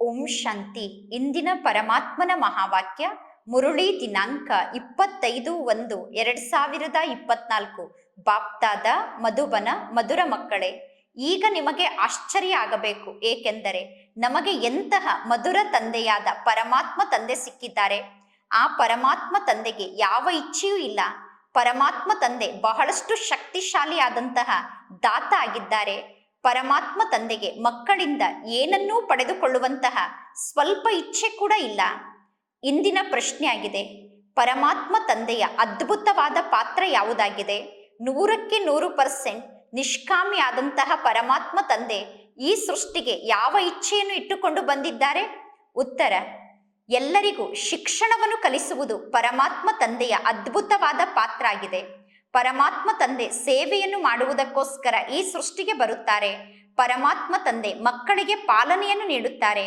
ಓಂ ಶಾಂತಿ. ಇಂದಿನ ಪರಮಾತ್ಮನ ಮಹಾವಾಕ್ಯ, ಮುರುಳಿ ದಿನಾಂಕ ಇಪ್ಪತ್ತೈದು ಒಂದು ಎರಡ್ ಸಾವಿರದ ಇಪ್ಪತ್ನಾಲ್ಕು. ಬಾಪ್ತಾದ, ಮಧುಬನ, ಮಧುರ ಮಕ್ಕಳೇ, ಈಗ ನಿಮಗೆ ಆಶ್ಚರ್ಯ ಆಗಬೇಕು. ಏಕೆಂದರೆ ನಮಗೆ ಎಂತಹ ಮಧುರ ತಂದೆಯಾದ ಪರಮಾತ್ಮ ತಂದೆ ಸಿಕ್ಕಿದ್ದಾರೆ? ಆ ಪರಮಾತ್ಮ ತಂದೆಗೆ ಯಾವ ಇಚ್ಛೆಯೂ ಇಲ್ಲ. ಪರಮಾತ್ಮ ತಂದೆ ಬಹಳಷ್ಟು ಶಕ್ತಿಶಾಲಿಯಾದಂತಹ ದಾತ ಆಗಿದ್ದಾರೆ. ಪರಮಾತ್ಮ ತಂದೆಗೆ ಮಕ್ಕಳಿಂದ ಏನನ್ನೂ ಪಡೆದುಕೊಳ್ಳುವಂತಹ ಸ್ವಲ್ಪ ಇಚ್ಛೆ ಕೂಡ ಇಲ್ಲ. ಇಂದಿನ ಪ್ರಶ್ನೆಯಾಗಿದೆ, ಪರಮಾತ್ಮ ತಂದೆಯ ಅದ್ಭುತವಾದ ಪಾತ್ರ ಯಾವುದಾಗಿದೆ? ನೂರಕ್ಕೆ ನೂರು ಪರ್ಸೆಂಟ್ ನಿಷ್ಕಾಮಿಯಾದಂತಹ ಪರಮಾತ್ಮ ತಂದೆ ಈ ಸೃಷ್ಟಿಗೆ ಯಾವ ಇಚ್ಛೆಯನ್ನು ಇಟ್ಟುಕೊಂಡು ಬಂದಿದ್ದಾರೆ? ಉತ್ತರ, ಎಲ್ಲರಿಗೂ ಶಿಕ್ಷಣವನ್ನು ಕಲಿಸುವುದು ಪರಮಾತ್ಮ ತಂದೆಯ ಅದ್ಭುತವಾದ ಪಾತ್ರ ಆಗಿದೆ. ಪರಮಾತ್ಮ ತಂದೆ ಸೇವೆಯನ್ನು ಮಾಡುವುದಕ್ಕೋಸ್ಕರ ಈ ಸೃಷ್ಟಿಗೆ ಬರುತ್ತಾರೆ. ಪರಮಾತ್ಮ ತಂದೆ ಮಕ್ಕಳಿಗೆ ಪಾಲನೆಯನ್ನು ನೀಡುತ್ತಾರೆ.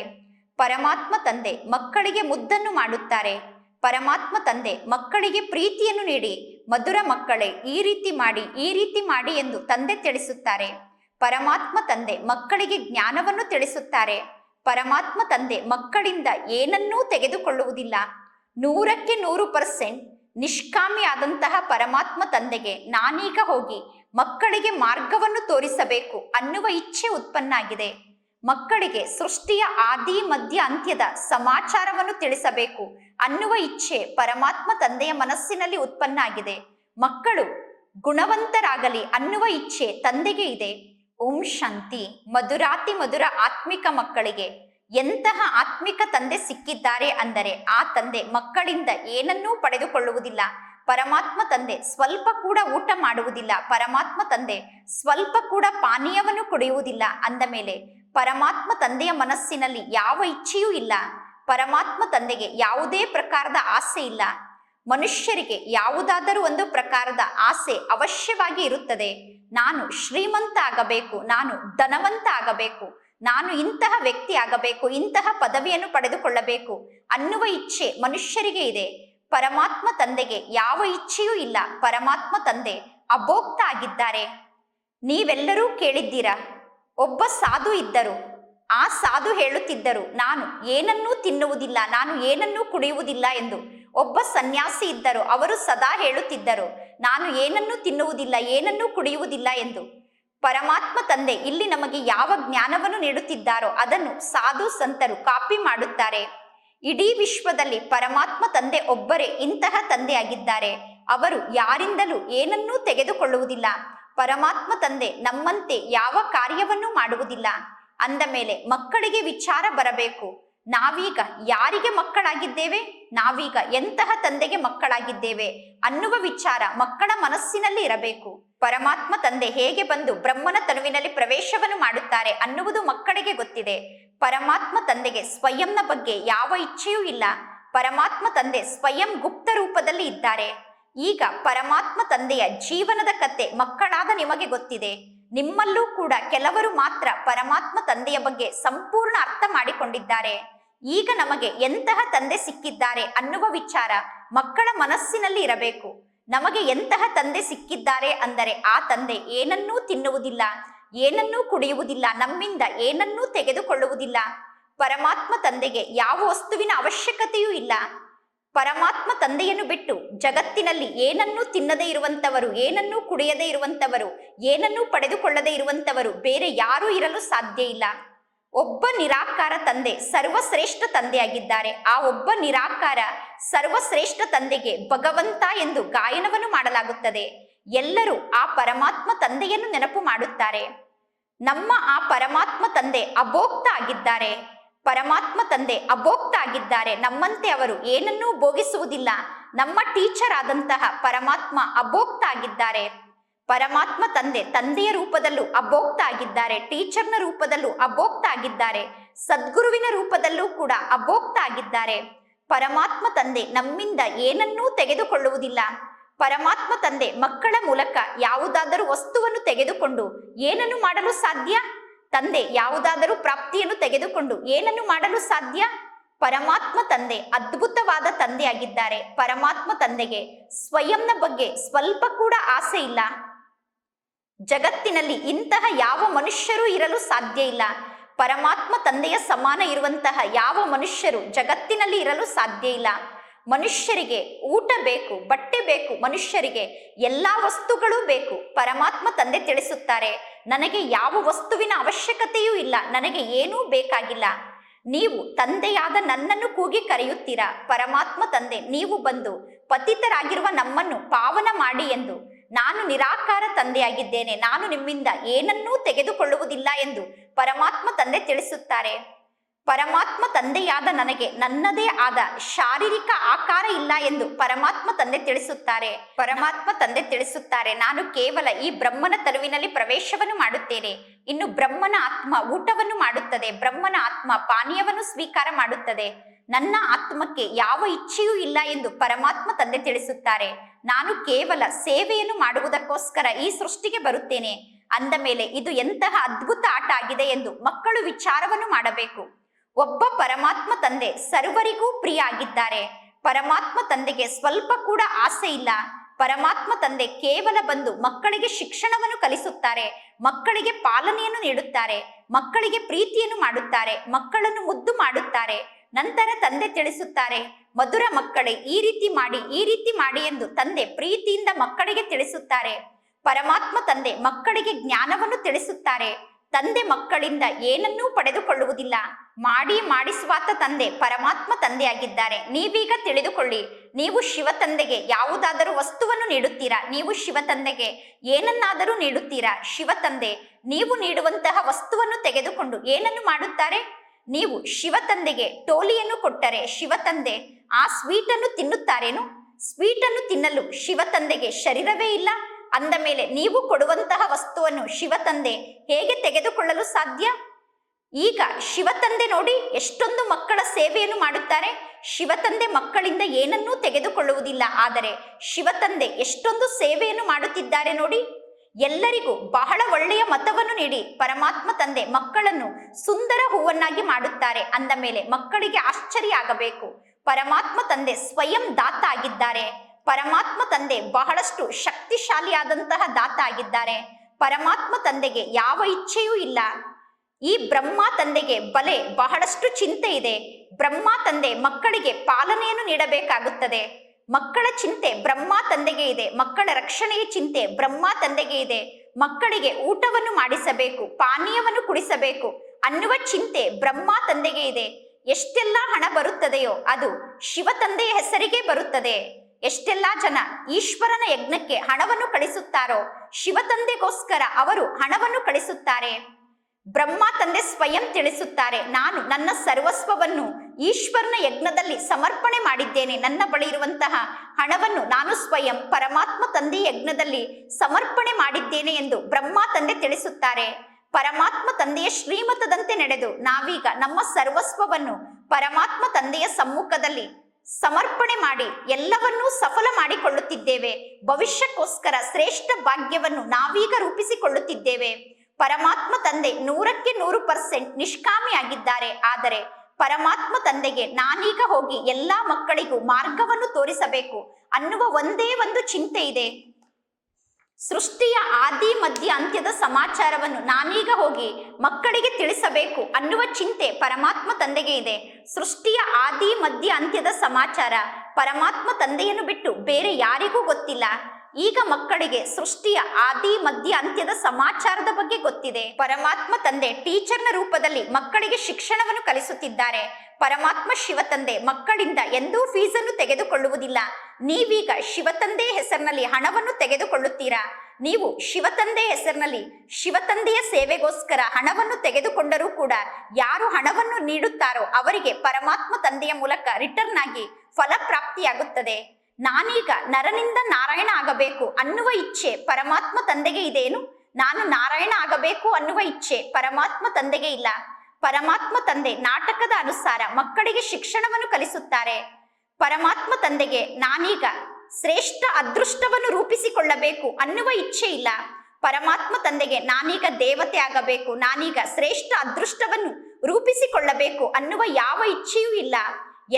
ಪರಮಾತ್ಮ ತಂದೆ ಮಕ್ಕಳಿಗೆ ಮುದ್ದನ್ನು ಮಾಡುತ್ತಾರೆ. ಪರಮಾತ್ಮ ತಂದೆ ಮಕ್ಕಳಿಗೆ ಪ್ರೀತಿಯನ್ನು ನೀಡಿ, ಮಧುರ ಮಕ್ಕಳೇ ಈ ರೀತಿ ಮಾಡಿ, ಈ ರೀತಿ ಮಾಡಿ ಎಂದು ತಂದೆ ತಿಳಿಸುತ್ತಾರೆ. ಪರಮಾತ್ಮ ತಂದೆ ಮಕ್ಕಳಿಗೆ ಜ್ಞಾನವನ್ನು ತಿಳಿಸುತ್ತಾರೆ. ಪರಮಾತ್ಮ ತಂದೆ ಮಕ್ಕಳಿಂದ ಏನನ್ನೂ ತೆಗೆದುಕೊಳ್ಳುವುದಿಲ್ಲ. ನೂರಕ್ಕೆ ನೂರು ಪರ್ಸೆಂಟ್ ನಿಷ್ಕಾಮಿಯಾದಂತಹ ಪರಮಾತ್ಮ ತಂದೆಗೆ ನಾನೀಗ ಹೋಗಿ ಮಕ್ಕಳಿಗೆ ಮಾರ್ಗವನ್ನು ತೋರಿಸಬೇಕು ಅನ್ನುವ ಇಚ್ಛೆ ಉತ್ಪನ್ನ ಆಗಿದೆ. ಮಕ್ಕಳಿಗೆ ಸೃಷ್ಟಿಯ ಆದಿ, ಮಧ್ಯ, ಅಂತ್ಯದ ಸಮಾಚಾರವನ್ನು ತಿಳಿಸಬೇಕು ಅನ್ನುವ ಇಚ್ಛೆ ಪರಮಾತ್ಮ ತಂದೆಯ ಮನಸ್ಸಿನಲ್ಲಿ ಉತ್ಪನ್ನ ಆಗಿದೆ. ಮಕ್ಕಳು ಗುಣವಂತರಾಗಲಿ ಅನ್ನುವ ಇಚ್ಛೆ ತಂದೆಗೆ ಇದೆ. ಓಂ ಶಾಂತಿ. ಮಧುರಾತಿ ಮಧುರ ಆತ್ಮಿಕ ಮಕ್ಕಳಿಗೆ. ಎಂತಹ ಆತ್ಮಿಕ ತಂದೆ ಸಿಕ್ಕಿದ್ದಾರೆ ಅಂದರೆ ಆ ತಂದೆ ಮಕ್ಕಳಿಂದ ಏನನ್ನೂ ಪಡೆದುಕೊಳ್ಳುವುದಿಲ್ಲ. ಪರಮಾತ್ಮ ತಂದೆ ಸ್ವಲ್ಪ ಕೂಡ ಊಟ ಮಾಡುವುದಿಲ್ಲ. ಪರಮಾತ್ಮ ತಂದೆ ಸ್ವಲ್ಪ ಕೂಡ ಪಾನೀಯವನ್ನು ಕುಡಿಯುವುದಿಲ್ಲ. ಅಂದ ಮೇಲೆ ಪರಮಾತ್ಮ ತಂದೆಯ ಮನಸ್ಸಿನಲ್ಲಿ ಯಾವ ಇಚ್ಛೆಯೂ ಇಲ್ಲ. ಪರಮಾತ್ಮ ತಂದೆಗೆ ಯಾವುದೇ ಪ್ರಕಾರದ ಆಸೆ ಇಲ್ಲ. ಮನುಷ್ಯರಿಗೆ ಯಾವುದಾದರೂ ಒಂದು ಪ್ರಕಾರದ ಆಸೆ ಅವಶ್ಯವಾಗಿ ಇರುತ್ತದೆ. ನಾನು ಶ್ರೀಮಂತ ಆಗಬೇಕು. ನಾನು ಧನವಂತ ಆಗಬೇಕು. ನಾನು ಇಂತಹ ವ್ಯಕ್ತಿ ಆಗಬೇಕು, ಇಂತಹ ಪದವಿಯನ್ನು ಪಡೆದುಕೊಳ್ಳಬೇಕು ಅನ್ನುವ ಇಚ್ಛೆ ಮನುಷ್ಯರಿಗೆ ಇದೆ. ಪರಮಾತ್ಮ ತಂದೆಗೆ ಯಾವ ಇಚ್ಛೆಯೂ ಇಲ್ಲ. ಪರಮಾತ್ಮ ತಂದೆ ಅಭೋಕ್ತ ಆಗಿದ್ದಾರೆ. ನೀವೆಲ್ಲರೂ ಕೇಳಿದ್ದೀರಾ? ಒಬ್ಬ ಸಾಧು ಇದ್ದರು. ಆ ಸಾಧು ಹೇಳುತ್ತಿದ್ದರು, ನಾನು ಏನನ್ನೂ ತಿನ್ನುವುದಿಲ್ಲ, ನಾನು ಏನನ್ನೂ ಕುಡಿಯುವುದಿಲ್ಲ ಎಂದು. ಒಬ್ಬ ಸನ್ಯಾಸಿ ಇದ್ದರು, ಅವರು ಸದಾ ಹೇಳುತ್ತಿದ್ದರು, ನಾನು ಏನನ್ನೂ ತಿನ್ನುವುದಿಲ್ಲ, ಏನನ್ನೂ ಕುಡಿಯುವುದಿಲ್ಲ ಎಂದು. ಪರಮಾತ್ಮ ತಂದೆ ಇಲ್ಲಿ ನಮಗೆ ಯಾವ ಜ್ಞಾನವನ್ನು ನೀಡುತ್ತಿದ್ದಾರೋ ಅದನ್ನು ಸಾಧು ಸಂತರು ಕಾಪಿ ಮಾಡುತ್ತಾರೆ. ಇಡೀ ವಿಶ್ವದಲ್ಲಿ ಪರಮಾತ್ಮ ತಂದೆ ಒಬ್ಬರೇ ಇಂತಹ ತಂದೆಯಾಗಿದ್ದಾರೆ. ಅವರು ಯಾರಿಂದಲೂ ಏನನ್ನೂ ತೆಗೆದುಕೊಳ್ಳುವುದಿಲ್ಲ. ಪರಮಾತ್ಮ ತಂದೆ ನಮ್ಮಂತೆ ಯಾವ ಕಾರ್ಯವನ್ನು ಮಾಡುವುದಿಲ್ಲ. ಅಂದ ಮೇಲೆ ಮಕ್ಕಳಿಗೆ ವಿಚಾರ ಬರಬೇಕು. ನಾವೀಗ ಯಾರಿಗೆ ಮಕ್ಕಳಾಗಿದ್ದೇವೆ? ನಾವೀಗ ಎಂತಹ ತಂದೆಗೆ ಮಕ್ಕಳಾಗಿದ್ದೇವೆ ಅನ್ನುವ ವಿಚಾರ ಮಕ್ಕಳ ಮನಸ್ಸಿನಲ್ಲಿ ಇರಬೇಕು. ಪರಮಾತ್ಮ ತಂದೆ ಹೇಗೆ ಬಂದು ಬ್ರಹ್ಮನ ತನುವಿನಲ್ಲಿ ಪ್ರವೇಶವನ್ನು ಮಾಡುತ್ತಾರೆ ಅನ್ನುವುದು ಮಕ್ಕಳಿಗೆ ಗೊತ್ತಿದೆ. ಪರಮಾತ್ಮ ತಂದೆಗೆ ಸ್ವಯಂನ ಬಗ್ಗೆ ಯಾವ ಇಚ್ಛೆಯೂ ಇಲ್ಲ. ಪರಮಾತ್ಮ ತಂದೆ ಸ್ವಯಂ ಗುಪ್ತ ರೂಪದಲ್ಲಿ ಇದ್ದಾರೆ. ಈಗ ಪರಮಾತ್ಮ ತಂದೆಯ ಜೀವನದ ಕತೆ ಮಕ್ಕಳಾದ ನಿಮಗೆ ಗೊತ್ತಿದೆ. ನಿಮ್ಮಲ್ಲೂ ಕೂಡ ಕೆಲವರು ಮಾತ್ರ ಪರಮಾತ್ಮ ತಂದೆಯ ಬಗ್ಗೆ ಸಂಪೂರ್ಣ ಅರ್ಥ ಮಾಡಿಕೊಂಡಿದ್ದಾರೆ. ಈಗ ನಮಗೆ ಎಂತಹ ತಂದೆ ಸಿಕ್ಕಿದ್ದಾರೆ ಅನ್ನುವ ವಿಚಾರ ಮಕ್ಕಳ ಮನಸ್ಸಿನಲ್ಲಿ ಇರಬೇಕು. ನಮಗೆ ಎಂತಹ ತಂದೆ ಸಿಕ್ಕಿದ್ದಾರೆ ಅಂದರೆ ಆ ತಂದೆ ಏನನ್ನೂ ತಿನ್ನುವುದಿಲ್ಲ, ಏನನ್ನೂ ಕುಡಿಯುವುದಿಲ್ಲ, ನಮ್ಮಿಂದ ಏನನ್ನೂ ತೆಗೆದುಕೊಳ್ಳುವುದಿಲ್ಲ. ಪರಮಾತ್ಮ ತಂದೆಗೆ ಯಾವ ವಸ್ತುವಿನ ಅವಶ್ಯಕತೆಯೂ ಇಲ್ಲ. ಪರಮಾತ್ಮ ತಂದೆಯನ್ನು ಬಿಟ್ಟು ಜಗತ್ತಿನಲ್ಲಿ ಏನನ್ನೂ ತಿನ್ನದೇ ಇರುವಂತವರು ಏನನ್ನೂ ಕುಡಿಯದೇ ಇರುವಂತವರು ಏನನ್ನೂ ಪಡೆದುಕೊಳ್ಳದೇ ಇರುವಂತವರು ಬೇರೆ ಯಾರೂ ಇರಲು ಸಾಧ್ಯ ಇಲ್ಲ. ಒಬ್ಬ ನಿರಾಕಾರ ತಂದೆ ಸರ್ವಶ್ರೇಷ್ಠ ತಂದೆಯಾಗಿದ್ದಾರೆ. ಆ ಒಬ್ಬ ನಿರಾಕಾರ ಸರ್ವಶ್ರೇಷ್ಠ ತಂದೆಗೆ ಭಗವಂತ ಎಂದು ಗಾಯನವನ್ನು ಮಾಡಲಾಗುತ್ತದೆ. ಎಲ್ಲರೂ ಆ ಪರಮಾತ್ಮ ತಂದೆಯನ್ನು ನೆನಪು ಮಾಡುತ್ತಾರೆ. ನಮ್ಮ ಆ ಪರಮಾತ್ಮ ತಂದೆ ಅಭೋಕ್ತ ಆಗಿದ್ದಾರೆ. ಪರಮಾತ್ಮ ತಂದೆ ಅಭೋಕ್ತ ಆಗಿದ್ದಾರೆ. ನಮ್ಮಂತೆ ಅವರು ಏನನ್ನೂ ಭೋಗಿಸುವುದಿಲ್ಲ. ನಮ್ಮ ಟೀಚರ್ ಆದಂತಹ ಪರಮಾತ್ಮ ಅಭೋಕ್ತ ಆಗಿದ್ದಾರೆ. ಪರಮಾತ್ಮ ತಂದೆ, ತಂದೆಯ ರೂಪದಲ್ಲೂ ಅಭೋಕ್ತ ಆಗಿದ್ದಾರೆ ಟೀಚರ್ನ ರೂಪದಲ್ಲೂ ಅಭೋಕ್ತ ಆಗಿದ್ದಾರೆ ಸದ್ಗುರುವಿನ ರೂಪದಲ್ಲೂ ಕೂಡ ಅಭೋಕ್ತ ಆಗಿದ್ದಾರೆ ಪರಮಾತ್ಮ ತಂದೆ ನಮ್ಮಿಂದ ಏನನ್ನೂ ತೆಗೆದುಕೊಳ್ಳುವುದಿಲ್ಲ. ಪರಮಾತ್ಮ ತಂದೆ ಮಕ್ಕಳ ಮೂಲಕ ಯಾವುದಾದರೂ ವಸ್ತುವನ್ನು ತೆಗೆದುಕೊಂಡು ಏನನ್ನು ಮಾಡಲು ಸಾಧ್ಯ? ತಂದೆ ಯಾವುದಾದರೂ ಪ್ರಾಪ್ತಿಯನ್ನು ತೆಗೆದುಕೊಂಡು ಏನನ್ನು ಮಾಡಲು ಸಾಧ್ಯ? ಪರಮಾತ್ಮ ತಂದೆ ಅದ್ಭುತವಾದ ತಂದೆಯಾಗಿದ್ದಾರೆ. ಪರಮಾತ್ಮ ತಂದೆಗೆ ಸ್ವಯಂನ ಬಗ್ಗೆ ಸ್ವಲ್ಪ ಕೂಡ ಆಸೆ ಇಲ್ಲ. ಜಗತ್ತಿನಲ್ಲಿ ಇಂತಹ ಯಾವ ಮನುಷ್ಯರೂ ಇರಲು ಸಾಧ್ಯ ಇಲ್ಲ. ಪರಮಾತ್ಮ ತಂದೆಯ ಸಮಾನ ಇರುವಂತಹ ಯಾವ ಮನುಷ್ಯರು ಜಗತ್ತಿನಲ್ಲಿ ಇರಲು ಸಾಧ್ಯ ಇಲ್ಲ. ಮನುಷ್ಯರಿಗೆ ಊಟ ಬೇಕು, ಬಟ್ಟೆ ಬೇಕು, ಮನುಷ್ಯರಿಗೆ ಎಲ್ಲ ವಸ್ತುಗಳು ಬೇಕು, ಪರಮಾತ್ಮ ತಂದೆ ತಿಳಿಸುತ್ತಾರೆ. ನನಗೆ ಯಾವ ವಸ್ತುವಿನ ಅವಶ್ಯಕತೆಯೂ ಇಲ್ಲ, ನನಗೆ ಏನೂ ಬೇಕಾಗಿಲ್ಲ. ನೀವು ತಂದೆಯಾದ ನನ್ನನ್ನು ಕೂಗಿ ಕರೆಯುತ್ತೀರಾ? ಪರಮಾತ್ಮ ತಂದೆ, ನೀವು ಬಂದು ಪತಿತರಾಗಿರುವ ನಮ್ಮನ್ನು ಪಾವನ ಮಾಡಿ ಎಂದು. ನಾನು ನಿರಾಕಾರ ತಂದೆಯಾಗಿದ್ದೇನೆ. ನಾನು ನಿಮ್ಮಿಂದ ಏನನ್ನೂ ತೆಗೆದುಕೊಳ್ಳುವುದಿಲ್ಲ ಎಂದು ಪರಮಾತ್ಮ ತಂದೆ ತಿಳಿಸುತ್ತಾರೆ. ಪರಮಾತ್ಮ ತಂದೆಯಾದ ನನಗೆ ನನ್ನದೇ ಆದ ಶಾರೀರಿಕ ಆಕಾರ ಇಲ್ಲ ಎಂದು ಪರಮಾತ್ಮ ತಂದೆ ತಿಳಿಸುತ್ತಾರೆ. ಪರಮಾತ್ಮ ತಂದೆ ತಿಳಿಸುತ್ತಾರೆ, ನಾನು ಕೇವಲ ಈ ಬ್ರಹ್ಮನ ತರುವಿನಲ್ಲಿ ಪ್ರವೇಶವನ್ನು ಮಾಡುತ್ತೇನೆ. ಇನ್ನು ಬ್ರಹ್ಮನ ಆತ್ಮ ಊಟವನ್ನು ಮಾಡುತ್ತದೆ. ಬ್ರಹ್ಮನ ಆತ್ಮ ಪಾನೀಯವನ್ನು ಸ್ವೀಕಾರ ಮಾಡುತ್ತದೆ. ನನ್ನ ಆತ್ಮಕ್ಕೆ ಯಾವ ಇಚ್ಛೆಯೂ ಇಲ್ಲ ಎಂದು ಪರಮಾತ್ಮ ತಂದೆ ತಿಳಿಸುತ್ತಾರೆ. ನಾನು ಕೇವಲ ಸೇವೆಯನ್ನು ಮಾಡುವುದಕ್ಕೋಸ್ಕರ ಈ ಸೃಷ್ಟಿಗೆ ಬರುತ್ತೇನೆ. ಅಂದ ಮೇಲೆ ಇದು ಎಂತಹ ಅದ್ಭುತ ಆಟ ಆಗಿದೆ ಎಂದು ಮಕ್ಕಳು ವಿಚಾರವನ್ನು ಮಾಡಬೇಕು. ಒಬ್ಬ ಪರಮಾತ್ಮ ತಂದೆ ಸರ್ವರಿಗೂ ಪ್ರಿಯ ಆಗಿದ್ದಾರೆ ಪರಮಾತ್ಮ ತಂದೆಗೆ ಸ್ವಲ್ಪ ಕೂಡ ಆಸೆ ಇಲ್ಲ. ಪರಮಾತ್ಮ ತಂದೆ ಕೇವಲ ಬಂದು ಮಕ್ಕಳಿಗೆ ಶಿಕ್ಷಣವನ್ನು ಕಲಿಸುತ್ತಾರೆ. ಮಕ್ಕಳಿಗೆ ಪಾಲನೆಯನ್ನು ನೀಡುತ್ತಾರೆ. ಮಕ್ಕಳಿಗೆ ಪ್ರೀತಿಯನ್ನು ಮಾಡುತ್ತಾರೆ. ಮಕ್ಕಳನ್ನು ಮುದ್ದು ಮಾಡುತ್ತಾರೆ. ನಂತರ ತಂದೆ ತಿಳಿಸುತ್ತಾರೆ, ಮಧುರ ಮಕ್ಕಳೇ, ಈ ರೀತಿ ಮಾಡಿ, ಈ ರೀತಿ ಮಾಡಿ ಎಂದು ತಂದೆ ಪ್ರೀತಿಯಿಂದ ಮಕ್ಕಳಿಗೆ ತಿಳಿಸುತ್ತಾರೆ. ಪರಮಾತ್ಮ ತಂದೆ ಮಕ್ಕಳಿಗೆ ಜ್ಞಾನವನ್ನು ತಿಳಿಸುತ್ತಾರೆ. ತಂದೆ ಮಕ್ಕಳಿಂದ ಏನನ್ನೂ ಪಡೆದುಕೊಳ್ಳುವುದಿಲ್ಲ. ಮಾಡಿ ಮಾಡಿಸುವಾತ ತಂದೆ, ಪರಮಾತ್ಮ ತಂದೆಯಾಗಿದ್ದಾರೆ. ನೀವೀಗ ತಿಳಿದುಕೊಳ್ಳಿ. ನೀವು ಶಿವ ತಂದೆಗೆ ಯಾವುದಾದರೂ ವಸ್ತುವನ್ನು ನೀಡುತ್ತೀರಾ? ನೀವು ಶಿವ ತಂದೆಗೆ ಏನನ್ನಾದರೂ ನೀಡುತ್ತೀರಾ? ಶಿವ ತಂದೆ, ನೀವು ನೀಡುವಂತಹ ವಸ್ತುವನ್ನು ತೆಗೆದುಕೊಂಡು ಏನನ್ನು ಮಾಡುತ್ತಾರೆ? ನೀವು ಶಿವ ತಂದೆಗೆ ಟೋಲಿಯನ್ನು ಕೊಟ್ಟರೆ ಶಿವ ತಂದೆ ಆ ಸ್ವೀಟ್ ಅನ್ನು ತಿನ್ನುತ್ತಾರೇನು? ಸ್ವೀಟ್ ಅನ್ನು ತಿನ್ನಲು ಶಿವ ತಂದೆಗೆ ಶರೀರವೇ ಇಲ್ಲ. ಅಂದ ಮೇಲೆ ನೀವು ಕೊಡುವಂತಹ ವಸ್ತುವನ್ನು ಶಿವ ತಂದೆ ಹೇಗೆ ತೆಗೆದುಕೊಳ್ಳಲು ಸಾಧ್ಯ? ಈಗ ಶಿವ ತಂದೆ ನೋಡಿ ಎಷ್ಟೊಂದು ಮಕ್ಕಳ ಸೇವೆಯನ್ನು ಮಾಡುತ್ತಾರೆ. ಶಿವ ತಂದೆ ಮಕ್ಕಳಿಂದ ಏನನ್ನೂ ತೆಗೆದುಕೊಳ್ಳುವುದಿಲ್ಲ. ಆದರೆ ಶಿವ ತಂದೆ ಎಷ್ಟೊಂದು ಸೇವೆಯನ್ನು ಮಾಡುತ್ತಿದ್ದಾರೆ ನೋಡಿ. ಎಲ್ಲರಿಗೂ ಬಹಳ ಒಳ್ಳೆಯ ಮತವನ್ನು ನೀಡಿ ಪರಮಾತ್ಮ ತಂದೆ ಮಕ್ಕಳನ್ನು ಸುಂದರ ಹೂವನ್ನಾಗಿ ಮಾಡುತ್ತಾರೆ ಅಂದ ಮೇಲೆ ಮಕ್ಕಳಿಗೆ ಆಶ್ಚರ್ಯ ಆಗಬೇಕು. ಪರಮಾತ್ಮ ತಂದೆ ಸ್ವಯಂ ದಾತ ಆಗಿದ್ದಾರೆ. ಪರಮಾತ್ಮ ತಂದೆ ಬಹಳಷ್ಟು ಶಕ್ತಿಶಾಲಿಯಾದಂತಹ ದಾತ ಆಗಿದ್ದಾರೆ. ಪರಮಾತ್ಮ ತಂದೆಗೆ ಯಾವ ಇಚ್ಛೆಯೂ ಇಲ್ಲ. ಈ ಬ್ರಹ್ಮ ತಂದೆಗೆ ಬಲೆ ಬಹಳಷ್ಟು ಚಿಂತೆ ಇದೆ. ಬ್ರಹ್ಮ ತಂದೆ ಮಕ್ಕಳಿಗೆ ಪಾಲನೆಯನ್ನು ನೀಡಬೇಕಾಗುತ್ತದೆ. ಮಕ್ಕಳ ಚಿಂತೆ ಬ್ರಹ್ಮ ತಂದೆಗೆ ಇದೆ. ಮಕ್ಕಳ ರಕ್ಷಣೆಯ ಚಿಂತೆ ಬ್ರಹ್ಮ ತಂದೆಗೆ ಇದೆ. ಮಕ್ಕಳಿಗೆ ಊಟವನ್ನು ಮಾಡಿಸಬೇಕು, ಪಾನೀಯವನ್ನು ಕುಡಿಸಬೇಕು ಅನ್ನುವ ಚಿಂತೆ ಬ್ರಹ್ಮ ತಂದೆಗೆ ಇದೆ. ಎಷ್ಟೆಲ್ಲ ಹಣ ಬರುತ್ತದೆಯೋ ಅದು ಶಿವ ತಂದೆಯ ಹೆಸರಿಗೆ ಬರುತ್ತದೆ. ಎಷ್ಟೆಲ್ಲ ಜನ ಈಶ್ವರನ ಯಜ್ಞಕ್ಕೆ ಹಣವನ್ನು ಕಳಿಸುತ್ತಾರೋ ಶಿವ ತಂದೆಗೋಸ್ಕರ ಅವರು ಹಣವನ್ನು ಕಳಿಸುತ್ತಾರೆ. ಬ್ರಹ್ಮ ತಂದೆ ಸ್ವಯಂ ತಿಳಿಸುತ್ತಾರೆ, ನಾನು ನನ್ನ ಸರ್ವಸ್ವವನ್ನು ಈಶ್ವರನ ಯಜ್ಞದಲ್ಲಿ ಸಮರ್ಪಣೆ ಮಾಡಿದ್ದೇನೆ. ನನ್ನ ಬಳಿ ಇರುವಂತಹ ಹಣವನ್ನು ನಾನು ಸ್ವಯಂ ಪರಮಾತ್ಮ ತಂದೆ ಯಜ್ಞದಲ್ಲಿ ಸಮರ್ಪಣೆ ಮಾಡಿದ್ದೇನೆ ಎಂದು ಬ್ರಹ್ಮ ತಂದೆ ತಿಳಿಸುತ್ತಾರೆ. ಪರಮಾತ್ಮ ತಂದೆಯ ಶ್ರೀಮತದಂತೆ ನಡೆದು ನಾವೀಗ ನಮ್ಮ ಸರ್ವಸ್ವವನ್ನು ಪರಮಾತ್ಮ ತಂದೆಯ ಸಮ್ಮುಖದಲ್ಲಿ ಸಮರ್ಪಣೆ ಮಾಡಿ ಎಲ್ಲವನ್ನೂ ಸಫಲ ಮಾಡಿಕೊಳ್ಳುತ್ತಿದ್ದೇವೆ. ಭವಿಷ್ಯಕ್ಕೋಸ್ಕರ ಶ್ರೇಷ್ಠ ಭಾಗ್ಯವನ್ನು ನಾವೀಗ ರೂಪಿಸಿಕೊಳ್ಳುತ್ತಿದ್ದೇವೆ. ಪರಮಾತ್ಮ ತಂದೆ ನೂರಕ್ಕೆ ನೂರು ಪರ್ಸೆಂಟ್ ನಿಷ್ಕಾಮಿಯಾಗಿದ್ದಾರೆ. ಆದರೆ ಪರಮಾತ್ಮ ತಂದೆಗೆ ನಾನೀಗ ಹೋಗಿ ಎಲ್ಲಾ ಮಕ್ಕಳಿಗೂ ಮಾರ್ಗವನ್ನು ತೋರಿಸಬೇಕು ಅನ್ನುವ ಒಂದೇ ಒಂದು ಚಿಂತೆ ಇದೆ. ಸೃಷ್ಟಿಯ ಆದಿ, ಮಧ್ಯ, ಅಂತ್ಯದ ಸಮಾಚಾರವನ್ನು ನಾನೀಗ ಹೋಗಿ ಮಕ್ಕಳಿಗೆ ತಿಳಿಸಬೇಕು ಅನ್ನುವ ಚಿಂತೆ ಪರಮಾತ್ಮ ತಂದೆಗೆ ಇದೆ. ಸೃಷ್ಟಿಯ ಆದಿ, ಮಧ್ಯ, ಅಂತ್ಯದ ಸಮಾಚಾರ ಪರಮಾತ್ಮ ತಂದೆಯನ್ನು ಬಿಟ್ಟು ಬೇರೆ ಯಾರಿಗೂ ಗೊತ್ತಿಲ್ಲ. ಈಗ ಮಕ್ಕಳಿಗೆ ಸೃಷ್ಟಿಯ ಆದಿ, ಮಧ್ಯ, ಅಂತ್ಯದ ಸಮಾಚಾರದ ಬಗ್ಗೆ ಗೊತ್ತಿದೆ. ಪರಮಾತ್ಮ ತಂದೆ, ಟೀಚರ್ನ ರೂಪದಲ್ಲಿ ಮಕ್ಕಳಿಗೆ ಶಿಕ್ಷಣವನ್ನು ಕಲಿಸುತ್ತಿದ್ದಾರೆ. ಪರಮಾತ್ಮ ಶಿವ ತಂದೆ ಮಕ್ಕಳಿಂದ ಎಂದೂ ಫೀಸನ್ನು ತೆಗೆದುಕೊಳ್ಳುವುದಿಲ್ಲ. ನೀವೀಗ ಶಿವತಂದೆ ಹೆಸರಿನಲ್ಲಿ ಹಣವನ್ನು ತೆಗೆದುಕೊಳ್ಳುತ್ತೀರಾ? ನೀವು ಶಿವತಂದೆ ಹೆಸರಿನಲ್ಲಿ ಶಿವತಂದೆಯ ಸೇವೆಗೋಸ್ಕರ ಹಣವನ್ನು ತೆಗೆದುಕೊಂಡರೂ ಕೂಡ ಯಾರು ಹಣವನ್ನು ನೀಡುತ್ತಾರೋ ಅವರಿಗೆ ಪರಮಾತ್ಮ ತಂದೆಯ ಮೂಲಕ ರಿಟರ್ನ್ ಆಗಿ ಫಲಪ್ರಾಪ್ತಿಯಾಗುತ್ತದೆ. ನಾನೀಗ ನರನಿಂದ ನಾರಾಯಣ ಆಗಬೇಕು ಅನ್ನುವ ಇಚ್ಛೆ ಪರಮಾತ್ಮ ತಂದೆಗೆ ಇದೇನು? ನಾನು ನಾರಾಯಣ ಆಗಬೇಕು ಅನ್ನುವ ಇಚ್ಛೆ ಪರಮಾತ್ಮ ತಂದೆಗೆ ಇಲ್ಲ. ಪರಮಾತ್ಮ ತಂದೆ ನಾಟಕದ ಅನುಸಾರ ಮಕ್ಕಳಿಗೆ ಶಿಕ್ಷಣವನ್ನು ಕಲಿಸುತ್ತಾರೆ. ಪರಮಾತ್ಮ ತಂದೆಗೆ ನಾನೀಗ ಶ್ರೇಷ್ಠ ಅದೃಷ್ಟವನ್ನು ರೂಪಿಸಿಕೊಳ್ಳಬೇಕು ಅನ್ನುವ ಇಚ್ಛೆ ಇಲ್ಲ. ಪರಮಾತ್ಮ ತಂದೆಗೆ ನಾನೀಗ ದೇವತೆ ಆಗಬೇಕು, ನಾನೀಗ ಶ್ರೇಷ್ಠ ಅದೃಷ್ಟವನ್ನು ರೂಪಿಸಿಕೊಳ್ಳಬೇಕು ಅನ್ನುವ ಯಾವ ಇಚ್ಛೆಯೂ ಇಲ್ಲ.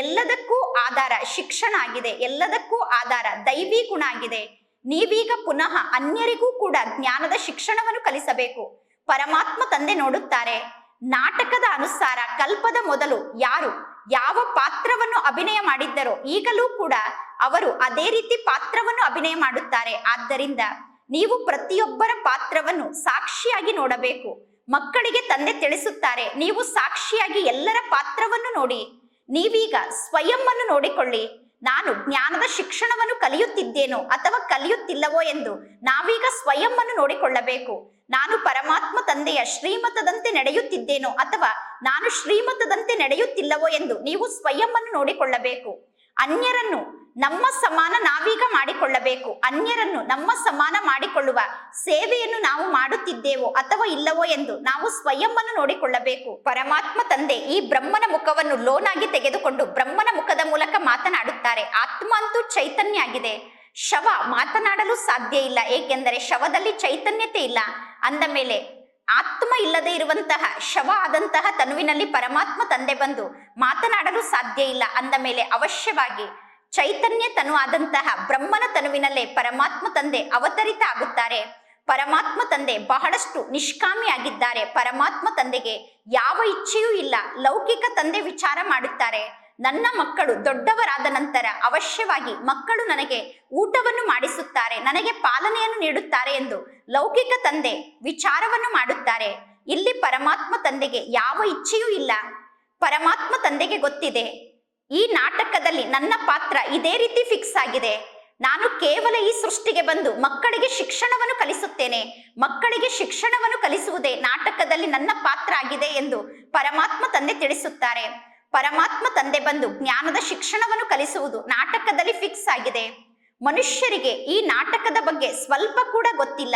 ಎಲ್ಲದಕ್ಕೂ ಆಧಾರ, ಶಿಕ್ಷಣ ಆಗಿದೆ. ಎಲ್ಲದಕ್ಕೂ ಆಧಾರ, ದೈವಿ ಗುಣ ಆಗಿದೆ. ನೀವೀಗ ಪುನಃ ಅನ್ಯರಿಗೂ ಕೂಡ ಜ್ಞಾನದ ಶಿಕ್ಷಣವನ್ನು ಕಲಿಸಬೇಕು. ಪರಮಾತ್ಮ ತಂದೆ ನೋಡುತ್ತಾರೆ. ನಾಟಕದ ಅನುಸಾರ ಕಲ್ಪದ ಮೊದಲು ಯಾರು, ಯಾವ ಪಾತ್ರವನ್ನು ಅಭಿನಯ ಮಾಡಿದ್ದರೋ ಈಗಲೂ ಕೂಡ ಅವರು ಅದೇ ರೀತಿ ಪಾತ್ರವನ್ನು ಅಭಿನಯ ಮಾಡುತ್ತಾರೆ. ಆದ್ದರಿಂದ ನೀವು ಪ್ರತಿಯೊಬ್ಬರ ಪಾತ್ರವನ್ನು ಸಾಕ್ಷಿಯಾಗಿ ನೋಡಬೇಕು. ಮಕ್ಕಳಿಗೆ ತಂದೆ ತಿಳಿಸುತ್ತಾರೆ, ನೀವು ಸಾಕ್ಷಿಯಾಗಿ ಎಲ್ಲರ ಪಾತ್ರವನ್ನು ನೋಡಿ. ನೀವೀಗ ಸ್ವಯಂನ್ನು ನೋಡಿಕೊಳ್ಳಿ. ನಾನು ಜ್ಞಾನದ ಶಿಕ್ಷಣವನ್ನು ಕಲಿಯುತ್ತಿದ್ದೇನೋ ಅಥವಾ ಕಲಿಯುತ್ತಿಲ್ಲವೋ ಎಂದು ನಾವೀಗ ಸ್ವಯಂ ಅನ್ನು ನೋಡಿಕೊಳ್ಳಬೇಕು. ನಾನು ಪರಮಾತ್ಮ ತಂದೆಯ ಶ್ರೀಮತದಂತೆ ನಡೆಯುತ್ತಿದ್ದೇನೋ ಅಥವಾ ನಾನು ಶ್ರೀಮತದಂತೆ ನಡೆಯುತ್ತಿಲ್ಲವೋ ಎಂದು ನೀವು ಸ್ವಯಂನ್ನು ನೋಡಿಕೊಳ್ಳಬೇಕು. ಅನ್ಯರನ್ನು ನಮ್ಮ ಸಮಾನ ನಾವೀಗ ಮಾಡಿಕೊಳ್ಳಬೇಕು. ಅನ್ಯರನ್ನು ನಮ್ಮ ಸಮಾನ ಮಾಡಿಕೊಳ್ಳುವ ಸೇವೆಯನ್ನು ನಾವು ಮಾಡುತ್ತಿದ್ದೇವೋ ಅಥವಾ ಇಲ್ಲವೋ ಎಂದು ನಾವು ಸ್ವಯಂವನ್ನು ನೋಡಿಕೊಳ್ಳಬೇಕು. ಪರಮಾತ್ಮ ತಂದೆ ಈ ಬ್ರಹ್ಮನ ಮುಖವನ್ನು ಲೋನಾಗಿ ತೆಗೆದುಕೊಂಡು ಬ್ರಹ್ಮನ ಮುಖದ ಮೂಲಕ ಮಾತನಾಡುತ್ತಾರೆ. ಆತ್ಮ ಅಂತೂ ಚೈತನ್ಯ ಆಗಿದೆ. ಶವ ಮಾತನಾಡಲು ಸಾಧ್ಯ ಇಲ್ಲ. ಏಕೆಂದರೆ ಶವದಲ್ಲಿ ಚೈತನ್ಯತೆ ಇಲ್ಲ. ಅಂದ ಮೇಲೆ ಆತ್ಮ ಇಲ್ಲದೆ ಇರುವಂತಹ ಶವ ಆದಂತಹ ತನುವಿನಲ್ಲಿ ಪರಮಾತ್ಮ ತಂದೆ ಬಂದು ಮಾತನಾಡಲು ಸಾಧ್ಯ ಇಲ್ಲ. ಅಂದ ಮೇಲೆ ಅವಶ್ಯವಾಗಿ ಚೈತನ್ಯ ತನು ಆದಂತಹ ಬ್ರಹ್ಮನ ತನುವಿನಲ್ಲೇ ಪರಮಾತ್ಮ ತಂದೆ ಅವತರಿತ ಆಗುತ್ತಾರೆ. ಪರಮಾತ್ಮ ತಂದೆ ಬಹಳಷ್ಟು ನಿಷ್ಕಾಮಿಯಾಗಿದ್ದಾರೆ. ಪರಮಾತ್ಮ ತಂದೆಗೆ ಯಾವ ಇಚ್ಛೆಯೂ ಇಲ್ಲ. ಲೌಕಿಕ ತಂದೆ ವಿಚಾರ ಮಾಡುತ್ತಾರೆ. ನನ್ನ ಮಕ್ಕಳು ದೊಡ್ಡವರಾದ ನಂತರ ಅವಶ್ಯವಾಗಿ ಮಕ್ಕಳು ನನಗೆ ಊಟವನ್ನು ಮಾಡಿಸುತ್ತಾರೆ. ನನಗೆ ಪಾಲನೆಯನ್ನು ನೀಡುತ್ತಾರೆ ಎಂದು ಲೌಕಿಕ ತಂದೆ ವಿಚಾರವನ್ನು ಮಾಡುತ್ತಾರೆ. ಇಲ್ಲಿ ಪರಮಾತ್ಮ ತಂದೆಗೆ ಯಾವ ಇಚ್ಛೆಯೂ ಇಲ್ಲ. ಪರಮಾತ್ಮ ತಂದೆಗೆ ಗೊತ್ತಿದೆ. ಈ ನಾಟಕದಲ್ಲಿ ನನ್ನ ಪಾತ್ರ ಇದೇ ರೀತಿ ಫಿಕ್ಸ್ ಆಗಿದೆ. ನಾನು ಕೇವಲ ಈ ಸೃಷ್ಟಿಗೆ ಬಂದು ಮಕ್ಕಳಿಗೆ ಶಿಕ್ಷಣವನ್ನು ಕಲಿಸುತ್ತೇನೆ. ಮಕ್ಕಳಿಗೆ ಶಿಕ್ಷಣವನ್ನು ಕಲಿಸುವುದೇ ನಾಟಕದಲ್ಲಿ ನನ್ನ ಪಾತ್ರ ಆಗಿದೆ ಎಂದು ಪರಮಾತ್ಮ ತಂದೆ ತಿಳಿಸುತ್ತಾರೆ. ಪರಮಾತ್ಮ ತಂದೆ ಬಂದು ಜ್ಞಾನದ ಶಿಕ್ಷಣವನ್ನು ಕಲಿಸುವುದು ನಾಟಕದಲ್ಲಿ ಫಿಕ್ಸ್ ಆಗಿದೆ. ಮನುಷ್ಯರಿಗೆ ಈ ನಾಟಕದ ಬಗ್ಗೆ ಸ್ವಲ್ಪ ಕೂಡ ಗೊತ್ತಿಲ್ಲ.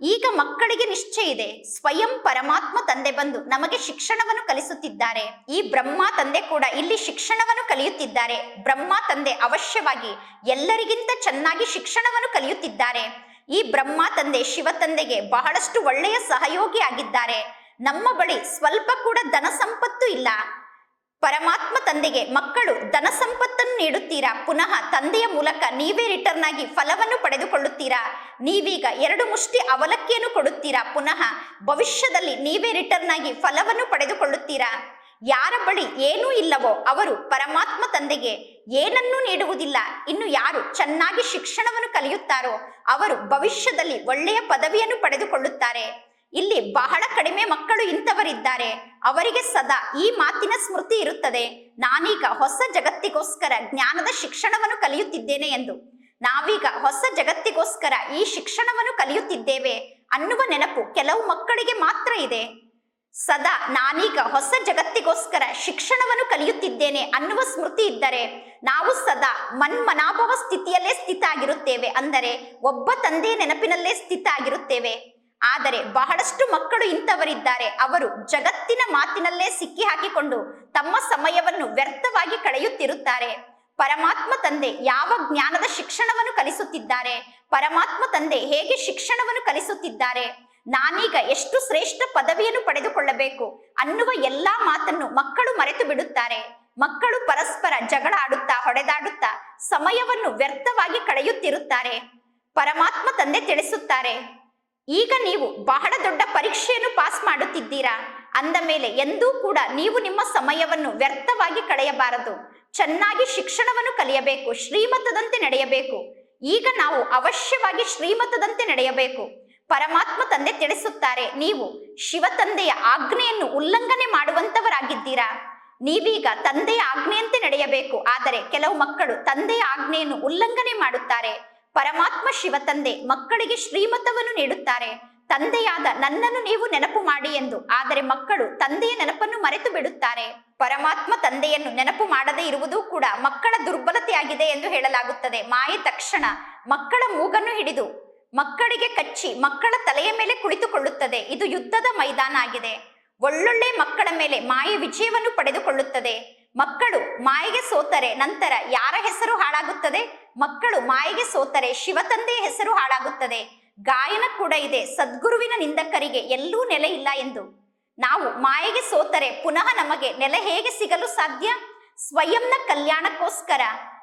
ಈಗ ಮಕ್ಕಳಿಗೆ ನಿಶ್ಚಯ ಇದೆ. ಸ್ವಯಂ ಪರಮಾತ್ಮ ತಂದೆ ಬಂದು ನಮಗೆ ಶಿಕ್ಷಣವನ್ನು ಕಲಿಸುತ್ತಿದ್ದಾರೆ. ಈ ಬ್ರಹ್ಮ ತಂದೆ ಕೂಡ ಇಲ್ಲಿ ಶಿಕ್ಷಣವನ್ನು ಕಲಿಯುತ್ತಿದ್ದಾರೆ. ಬ್ರಹ್ಮ ತಂದೆ ಅವಶ್ಯವಾಗಿ ಎಲ್ಲರಿಗಿಂತ ಚೆನ್ನಾಗಿ ಶಿಕ್ಷಣವನ್ನು ಕಲಿಯುತ್ತಿದ್ದಾರೆ. ಈ ಬ್ರಹ್ಮ ತಂದೆ ಶಿವ ತಂದೆಗೆ ಬಹಳಷ್ಟು ಒಳ್ಳೆಯ ಸಹಯೋಗಿ ಆಗಿದ್ದಾರೆ. ನಮ್ಮ ಬಳಿ ಸ್ವಲ್ಪ ಕೂಡ ಧನ ಸಂಪತ್ತು ಇಲ್ಲ. ಪರಮಾತ್ಮ ತಂದೆಗೆ ಮಕ್ಕಳು ಧನ ಸಂಪತ್ತನ್ನು ನೀಡುತ್ತೀರಾ? ಪುನಃ ತಂದೆಯ ಮೂಲಕ ನೀವೇ ರಿಟರ್ನ್ ಆಗಿ ಫಲವನ್ನು ಪಡೆದುಕೊಳ್ಳುತ್ತೀರಾ? ನೀವೀಗ ಎರಡು ಮುಷ್ಟಿ ಅವಲಕ್ಕಿಯನ್ನು ಕೊಡುತ್ತೀರಾ? ಪುನಃ ಭವಿಷ್ಯದಲ್ಲಿ ನೀವೇ ರಿಟರ್ನ್ ಆಗಿ ಫಲವನ್ನು ಪಡೆದುಕೊಳ್ಳುತ್ತೀರಾ? ಯಾರ ಬಳಿ ಏನೂ ಇಲ್ಲವೋ ಅವರು ಪರಮಾತ್ಮ ತಂದೆಗೆ ಏನನ್ನೂ ನೀಡುವುದಿಲ್ಲ. ಇನ್ನು ಯಾರು ಚೆನ್ನಾಗಿ ಶಿಕ್ಷಣವನ್ನು ಕಲಿಯುತ್ತಾರೋ ಅವರು ಭವಿಷ್ಯದಲ್ಲಿ ಒಳ್ಳೆಯ ಪದವಿಯನ್ನು ಪಡೆದುಕೊಳ್ಳುತ್ತಾರೆ. ಇಲ್ಲಿ ಬಹಳ ಕಡಿಮೆ ಮಕ್ಕಳು ಇಂಥವರಿದ್ದಾರೆ. ಅವರಿಗೆ ಸದಾ ಈ ಮಾತಿನ ಸ್ಮೃತಿ ಇರುತ್ತದೆ. ನಾನೀಗ ಹೊಸ ಜಗತ್ತಿಗೋಸ್ಕರ ಜ್ಞಾನದ ಶಿಕ್ಷಣವನ್ನು ಕಲಿಯುತ್ತಿದ್ದೇನೆ ಎಂದು. ನಾವೀಗ ಹೊಸ ಜಗತ್ತಿಗೋಸ್ಕರ ಈ ಶಿಕ್ಷಣವನ್ನು ಕಲಿಯುತ್ತಿದ್ದೇವೆ ಅನ್ನುವ ನೆನಪು ಕೆಲವು ಮಕ್ಕಳಿಗೆ ಮಾತ್ರ ಇದೆ. ಸದಾ ನಾನೀಗ ಹೊಸ ಜಗತ್ತಿಗೋಸ್ಕರ ಶಿಕ್ಷಣವನ್ನು ಕಲಿಯುತ್ತಿದ್ದೇನೆ ಅನ್ನುವ ಸ್ಮೃತಿ ಇದ್ದರೆ ನಾವು ಸದಾ ಮನ್ಮನಾಭವ ಸ್ಥಿತಿಯಲ್ಲೇ ಸ್ಥಿತ ಆಗಿರುತ್ತೇವೆ ಅಂದರೆ ಒಬ್ಬ ತಂದೆಯ ನೆನಪಿನಲ್ಲೇ ಸ್ಥಿತ ಆಗಿರುತ್ತೇವೆ ಆದರೆ ಬಹಳಷ್ಟು ಮಕ್ಕಳು ಇಂಥವರಿದ್ದಾರೆ. ಅವರು ಜಗತ್ತಿನ ಮಾತಿನಲ್ಲೇ ಸಿಕ್ಕಿ ಹಾಕಿಕೊಂಡು ತಮ್ಮ ಸಮಯವನ್ನು ವ್ಯರ್ಥವಾಗಿ ಕಳೆಯುತ್ತಿರುತ್ತಾರೆ. ಪರಮಾತ್ಮ ತಂದೆ ಯಾವ ಜ್ಞಾನದ ಶಿಕ್ಷಣವನ್ನು ಕಲಿಸುತ್ತಿದ್ದಾರೆ? ಪರಮಾತ್ಮ ತಂದೆ ಹೇಗೆ ಶಿಕ್ಷಣವನ್ನು ಕಲಿಸುತ್ತಿದ್ದಾರೆ? ನಾನೀಗ ಎಷ್ಟು ಶ್ರೇಷ್ಠ ಪದವಿಯನ್ನು ಪಡೆದುಕೊಳ್ಳಬೇಕು ಅನ್ನುವ ಎಲ್ಲಾ ಮಾತನ್ನು ಮಕ್ಕಳು ಮರೆತು ಬಿಡುತ್ತಾರೆ. ಮಕ್ಕಳು ಪರಸ್ಪರ ಜಗಳ ಆಡುತ್ತಾ, ಹೊಡೆದಾಡುತ್ತಾ, ಸಮಯವನ್ನು ವ್ಯರ್ಥವಾಗಿ ಕಳೆಯುತ್ತಿರುತ್ತಾರೆ. ಪರಮಾತ್ಮ ತಂದೆ ತಿಳಿಸುತ್ತಾರೆ ಈಗ ನೀವು ಬಹಳ ದೊಡ್ಡ ಪರೀಕ್ಷೆಯನ್ನು ಪಾಸ್ ಮಾಡುತ್ತಿದ್ದೀರಾ? ಅಂದ ಮೇಲೆ ಎಂದೂ ಕೂಡ ನೀವು ನಿಮ್ಮ ಸಮಯವನ್ನು ವ್ಯರ್ಥವಾಗಿ ಕಳೆಯಬಾರದು. ಚೆನ್ನಾಗಿ ಶಿಕ್ಷಣವನ್ನು ಕಲಿಯಬೇಕು, ಶ್ರೀಮತದಂತೆ ನಡೆಯಬೇಕು. ಈಗ ನಾವು ಅವಶ್ಯವಾಗಿ ಶ್ರೀಮತದಂತೆ ನಡೆಯಬೇಕು. ಪರಮಾತ್ಮ ತಂದೆ ತಿಳಿಸುತ್ತಾರೆ, ನೀವು ಶಿವ ತಂದೆಯ ಆಜ್ಞೆಯನ್ನು ಉಲ್ಲಂಘನೆ ಮಾಡುವಂತವರಾಗಿದ್ದೀರಾ ನೀವೀಗ ತಂದೆಯ ಆಜ್ಞೆಯಂತೆ ನಡೆಯಬೇಕು, ಆದರೆ ಕೆಲವು ಮಕ್ಕಳು ತಂದೆಯ ಆಜ್ಞೆಯನ್ನು ಉಲ್ಲಂಘನೆ ಮಾಡುತ್ತಾರೆ. ಪರಮಾತ್ಮ ಶಿವ ತಂದೆ ಮಕ್ಕಳಿಗೆ ಶ್ರೀಮತವನ್ನು ನೀಡುತ್ತಾರೆ. ತಂದೆಯಾದ ನನ್ನನ್ನು ನೀವು ನೆನಪು ಮಾಡಿ ಎಂದು. ಆದರೆ ಮಕ್ಕಳು ತಂದೆಯ ನೆನಪನ್ನು ಮರೆತು ಬಿಡುತ್ತಾರೆ. ಪರಮಾತ್ಮ ತಂದೆಯನ್ನು ನೆನಪು ಮಾಡದೇ ಇರುವುದು ಕೂಡ ಮಕ್ಕಳ ದುರ್ಬಲತೆಯಾಗಿದೆ ಎಂದು ಹೇಳಲಾಗುತ್ತದೆ. ಮಾಯೆ ತಕ್ಷಣ ಮಕ್ಕಳ ಮೂಗನ್ನು ಹಿಡಿದು ಮಕ್ಕಳಿಗೆ ಕಚ್ಚಿ ಮಕ್ಕಳ ತಲೆಯ ಮೇಲೆ ಕುಳಿತುಕೊಳ್ಳುತ್ತದೆ. ಇದು ಯುದ್ಧದ ಮೈದಾನ ಆಗಿದೆ. ಒಳ್ಳೊಳ್ಳೆ ಮಕ್ಕಳ ಮೇಲೆ ಮಾಯೆ ವಿಜಯವನ್ನು ಪಡೆದುಕೊಳ್ಳುತ್ತದೆ. ಮಕ್ಕಳು ಮಾಯಿಗೆ ಸೋತರೆ ನಂತರ ಯಾರ ಹೆಸರು ಹಾಳಾಗುತ್ತದೆ? ಮಕ್ಕಳು ಮಾಯಿಗೆ ಸೋತರೆ ಶಿವತಂದೆಯ ಹೆಸರು ಹಾಳಾಗುತ್ತದೆ. ಗಾಯನ ಕೂಡ ಇದೆ. ಸದ್ಗುರುವಿನ ನಿಂದಕರಿಗೆ ಎಲ್ಲೂ ನೆಲೆ ಇಲ್ಲ ಎಂದು. ನಾವು ಮಾಯೆಗೆ ಸೋತರೆ ಪುನಃ ನಮಗೆ ನೆಲೆ ಹೇಗೆ ಸಿಗಲು ಸಾಧ್ಯ? ಸ್ವಯಂನ ಕಲ್ಯಾಣಕ್ಕೋಸ್ಕರ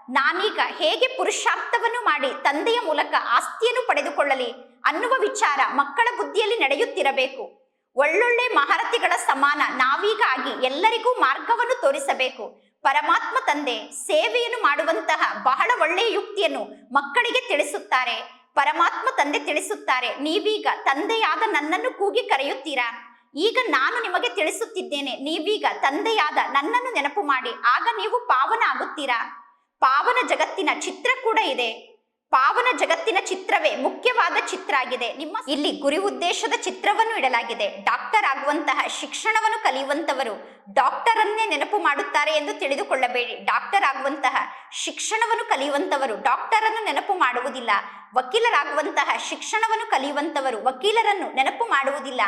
ನಾನೀಗ ಹೇಗೆ ಪುರುಷಾರ್ಥವನ್ನು ಮಾಡಿ ತಂದೆಯ ಮೂಲಕ ಆಸ್ತಿಯನ್ನು ಪಡೆದುಕೊಳ್ಳಲಿ ಅನ್ನುವ ವಿಚಾರ ಮಕ್ಕಳ ಬುದ್ಧಿಯಲ್ಲಿ ನಡೆಯುತ್ತಿರಬೇಕು. ಒಳ್ಳೊಳ್ಳೆ ಮಹಾರಥಿಗಳ ಸಮಾನ. ನಾವೀಗ ಆಗಿ ಎಲ್ಲರಿಗೂ ಮಾರ್ಗವನ್ನು ತೋರಿಸಬೇಕು. ಪರಮಾತ್ಮ ತಂದೆ ಸೇವೆಯನ್ನು ಮಾಡುವಂತಹ ಬಹಳ ಒಳ್ಳೆಯ ಯುಕ್ತಿಯನ್ನು ಮಕ್ಕಳಿಗೆ ತಿಳಿಸುತ್ತಾರೆ. ಪರಮಾತ್ಮ ತಂದೆ ತಿಳಿಸುತ್ತಾರೆ. ನೀವೀಗ ತಂದೆಯಾದ ನನ್ನನ್ನು ಕೂಗಿ ಕರೆಯುತ್ತೀರಾ? ಈಗ ನಾನು ನಿಮಗೆ ತಿಳಿಸುತ್ತಿದ್ದೇನೆ. ನೀವೀಗ ತಂದೆಯಾದ ನನ್ನನ್ನು ನೆನಪು ಮಾಡಿ. ಆಗ ನೀವು ಪಾವನ ಆಗುತ್ತೀರಾ? ಪಾವನ ಜಗತ್ತಿನ ಚಿತ್ರ ಕೂಡ ಇದೆ. ಪಾವನ ಜಗತ್ತಿನ ಚಿತ್ರವೇ ಮುಖ್ಯವಾದ ಚಿತ್ರ ಆಗಿದೆ. ನಿಮ್ಮ ಇಲ್ಲಿ ಗುರಿ ಉದ್ದೇಶದ ಚಿತ್ರವನ್ನು ಇಡಲಾಗಿದೆ. ಡಾಕ್ಟರ್ ಆಗುವಂತಹ ಶಿಕ್ಷಣವನ್ನು ಕಲಿಯುವಂತವರು ಡಾಕ್ಟರ್ ಅನ್ನೇ ನೆನಪು ಮಾಡುತ್ತಾರೆ ಎಂದು ತಿಳಿದುಕೊಳ್ಳಬೇಡಿ. ಡಾಕ್ಟರ್ ಆಗುವಂತಹ ಶಿಕ್ಷಣವನ್ನು ಕಲಿಯುವಂತವರು ಡಾಕ್ಟರ್ ಅನ್ನು ನೆನಪು ಮಾಡುವುದಿಲ್ಲ. ವಕೀಲರಾಗುವಂತಹ ಶಿಕ್ಷಣವನ್ನು ಕಲಿಯುವಂತವರು ವಕೀಲರನ್ನು ನೆನಪು ಮಾಡುವುದಿಲ್ಲ.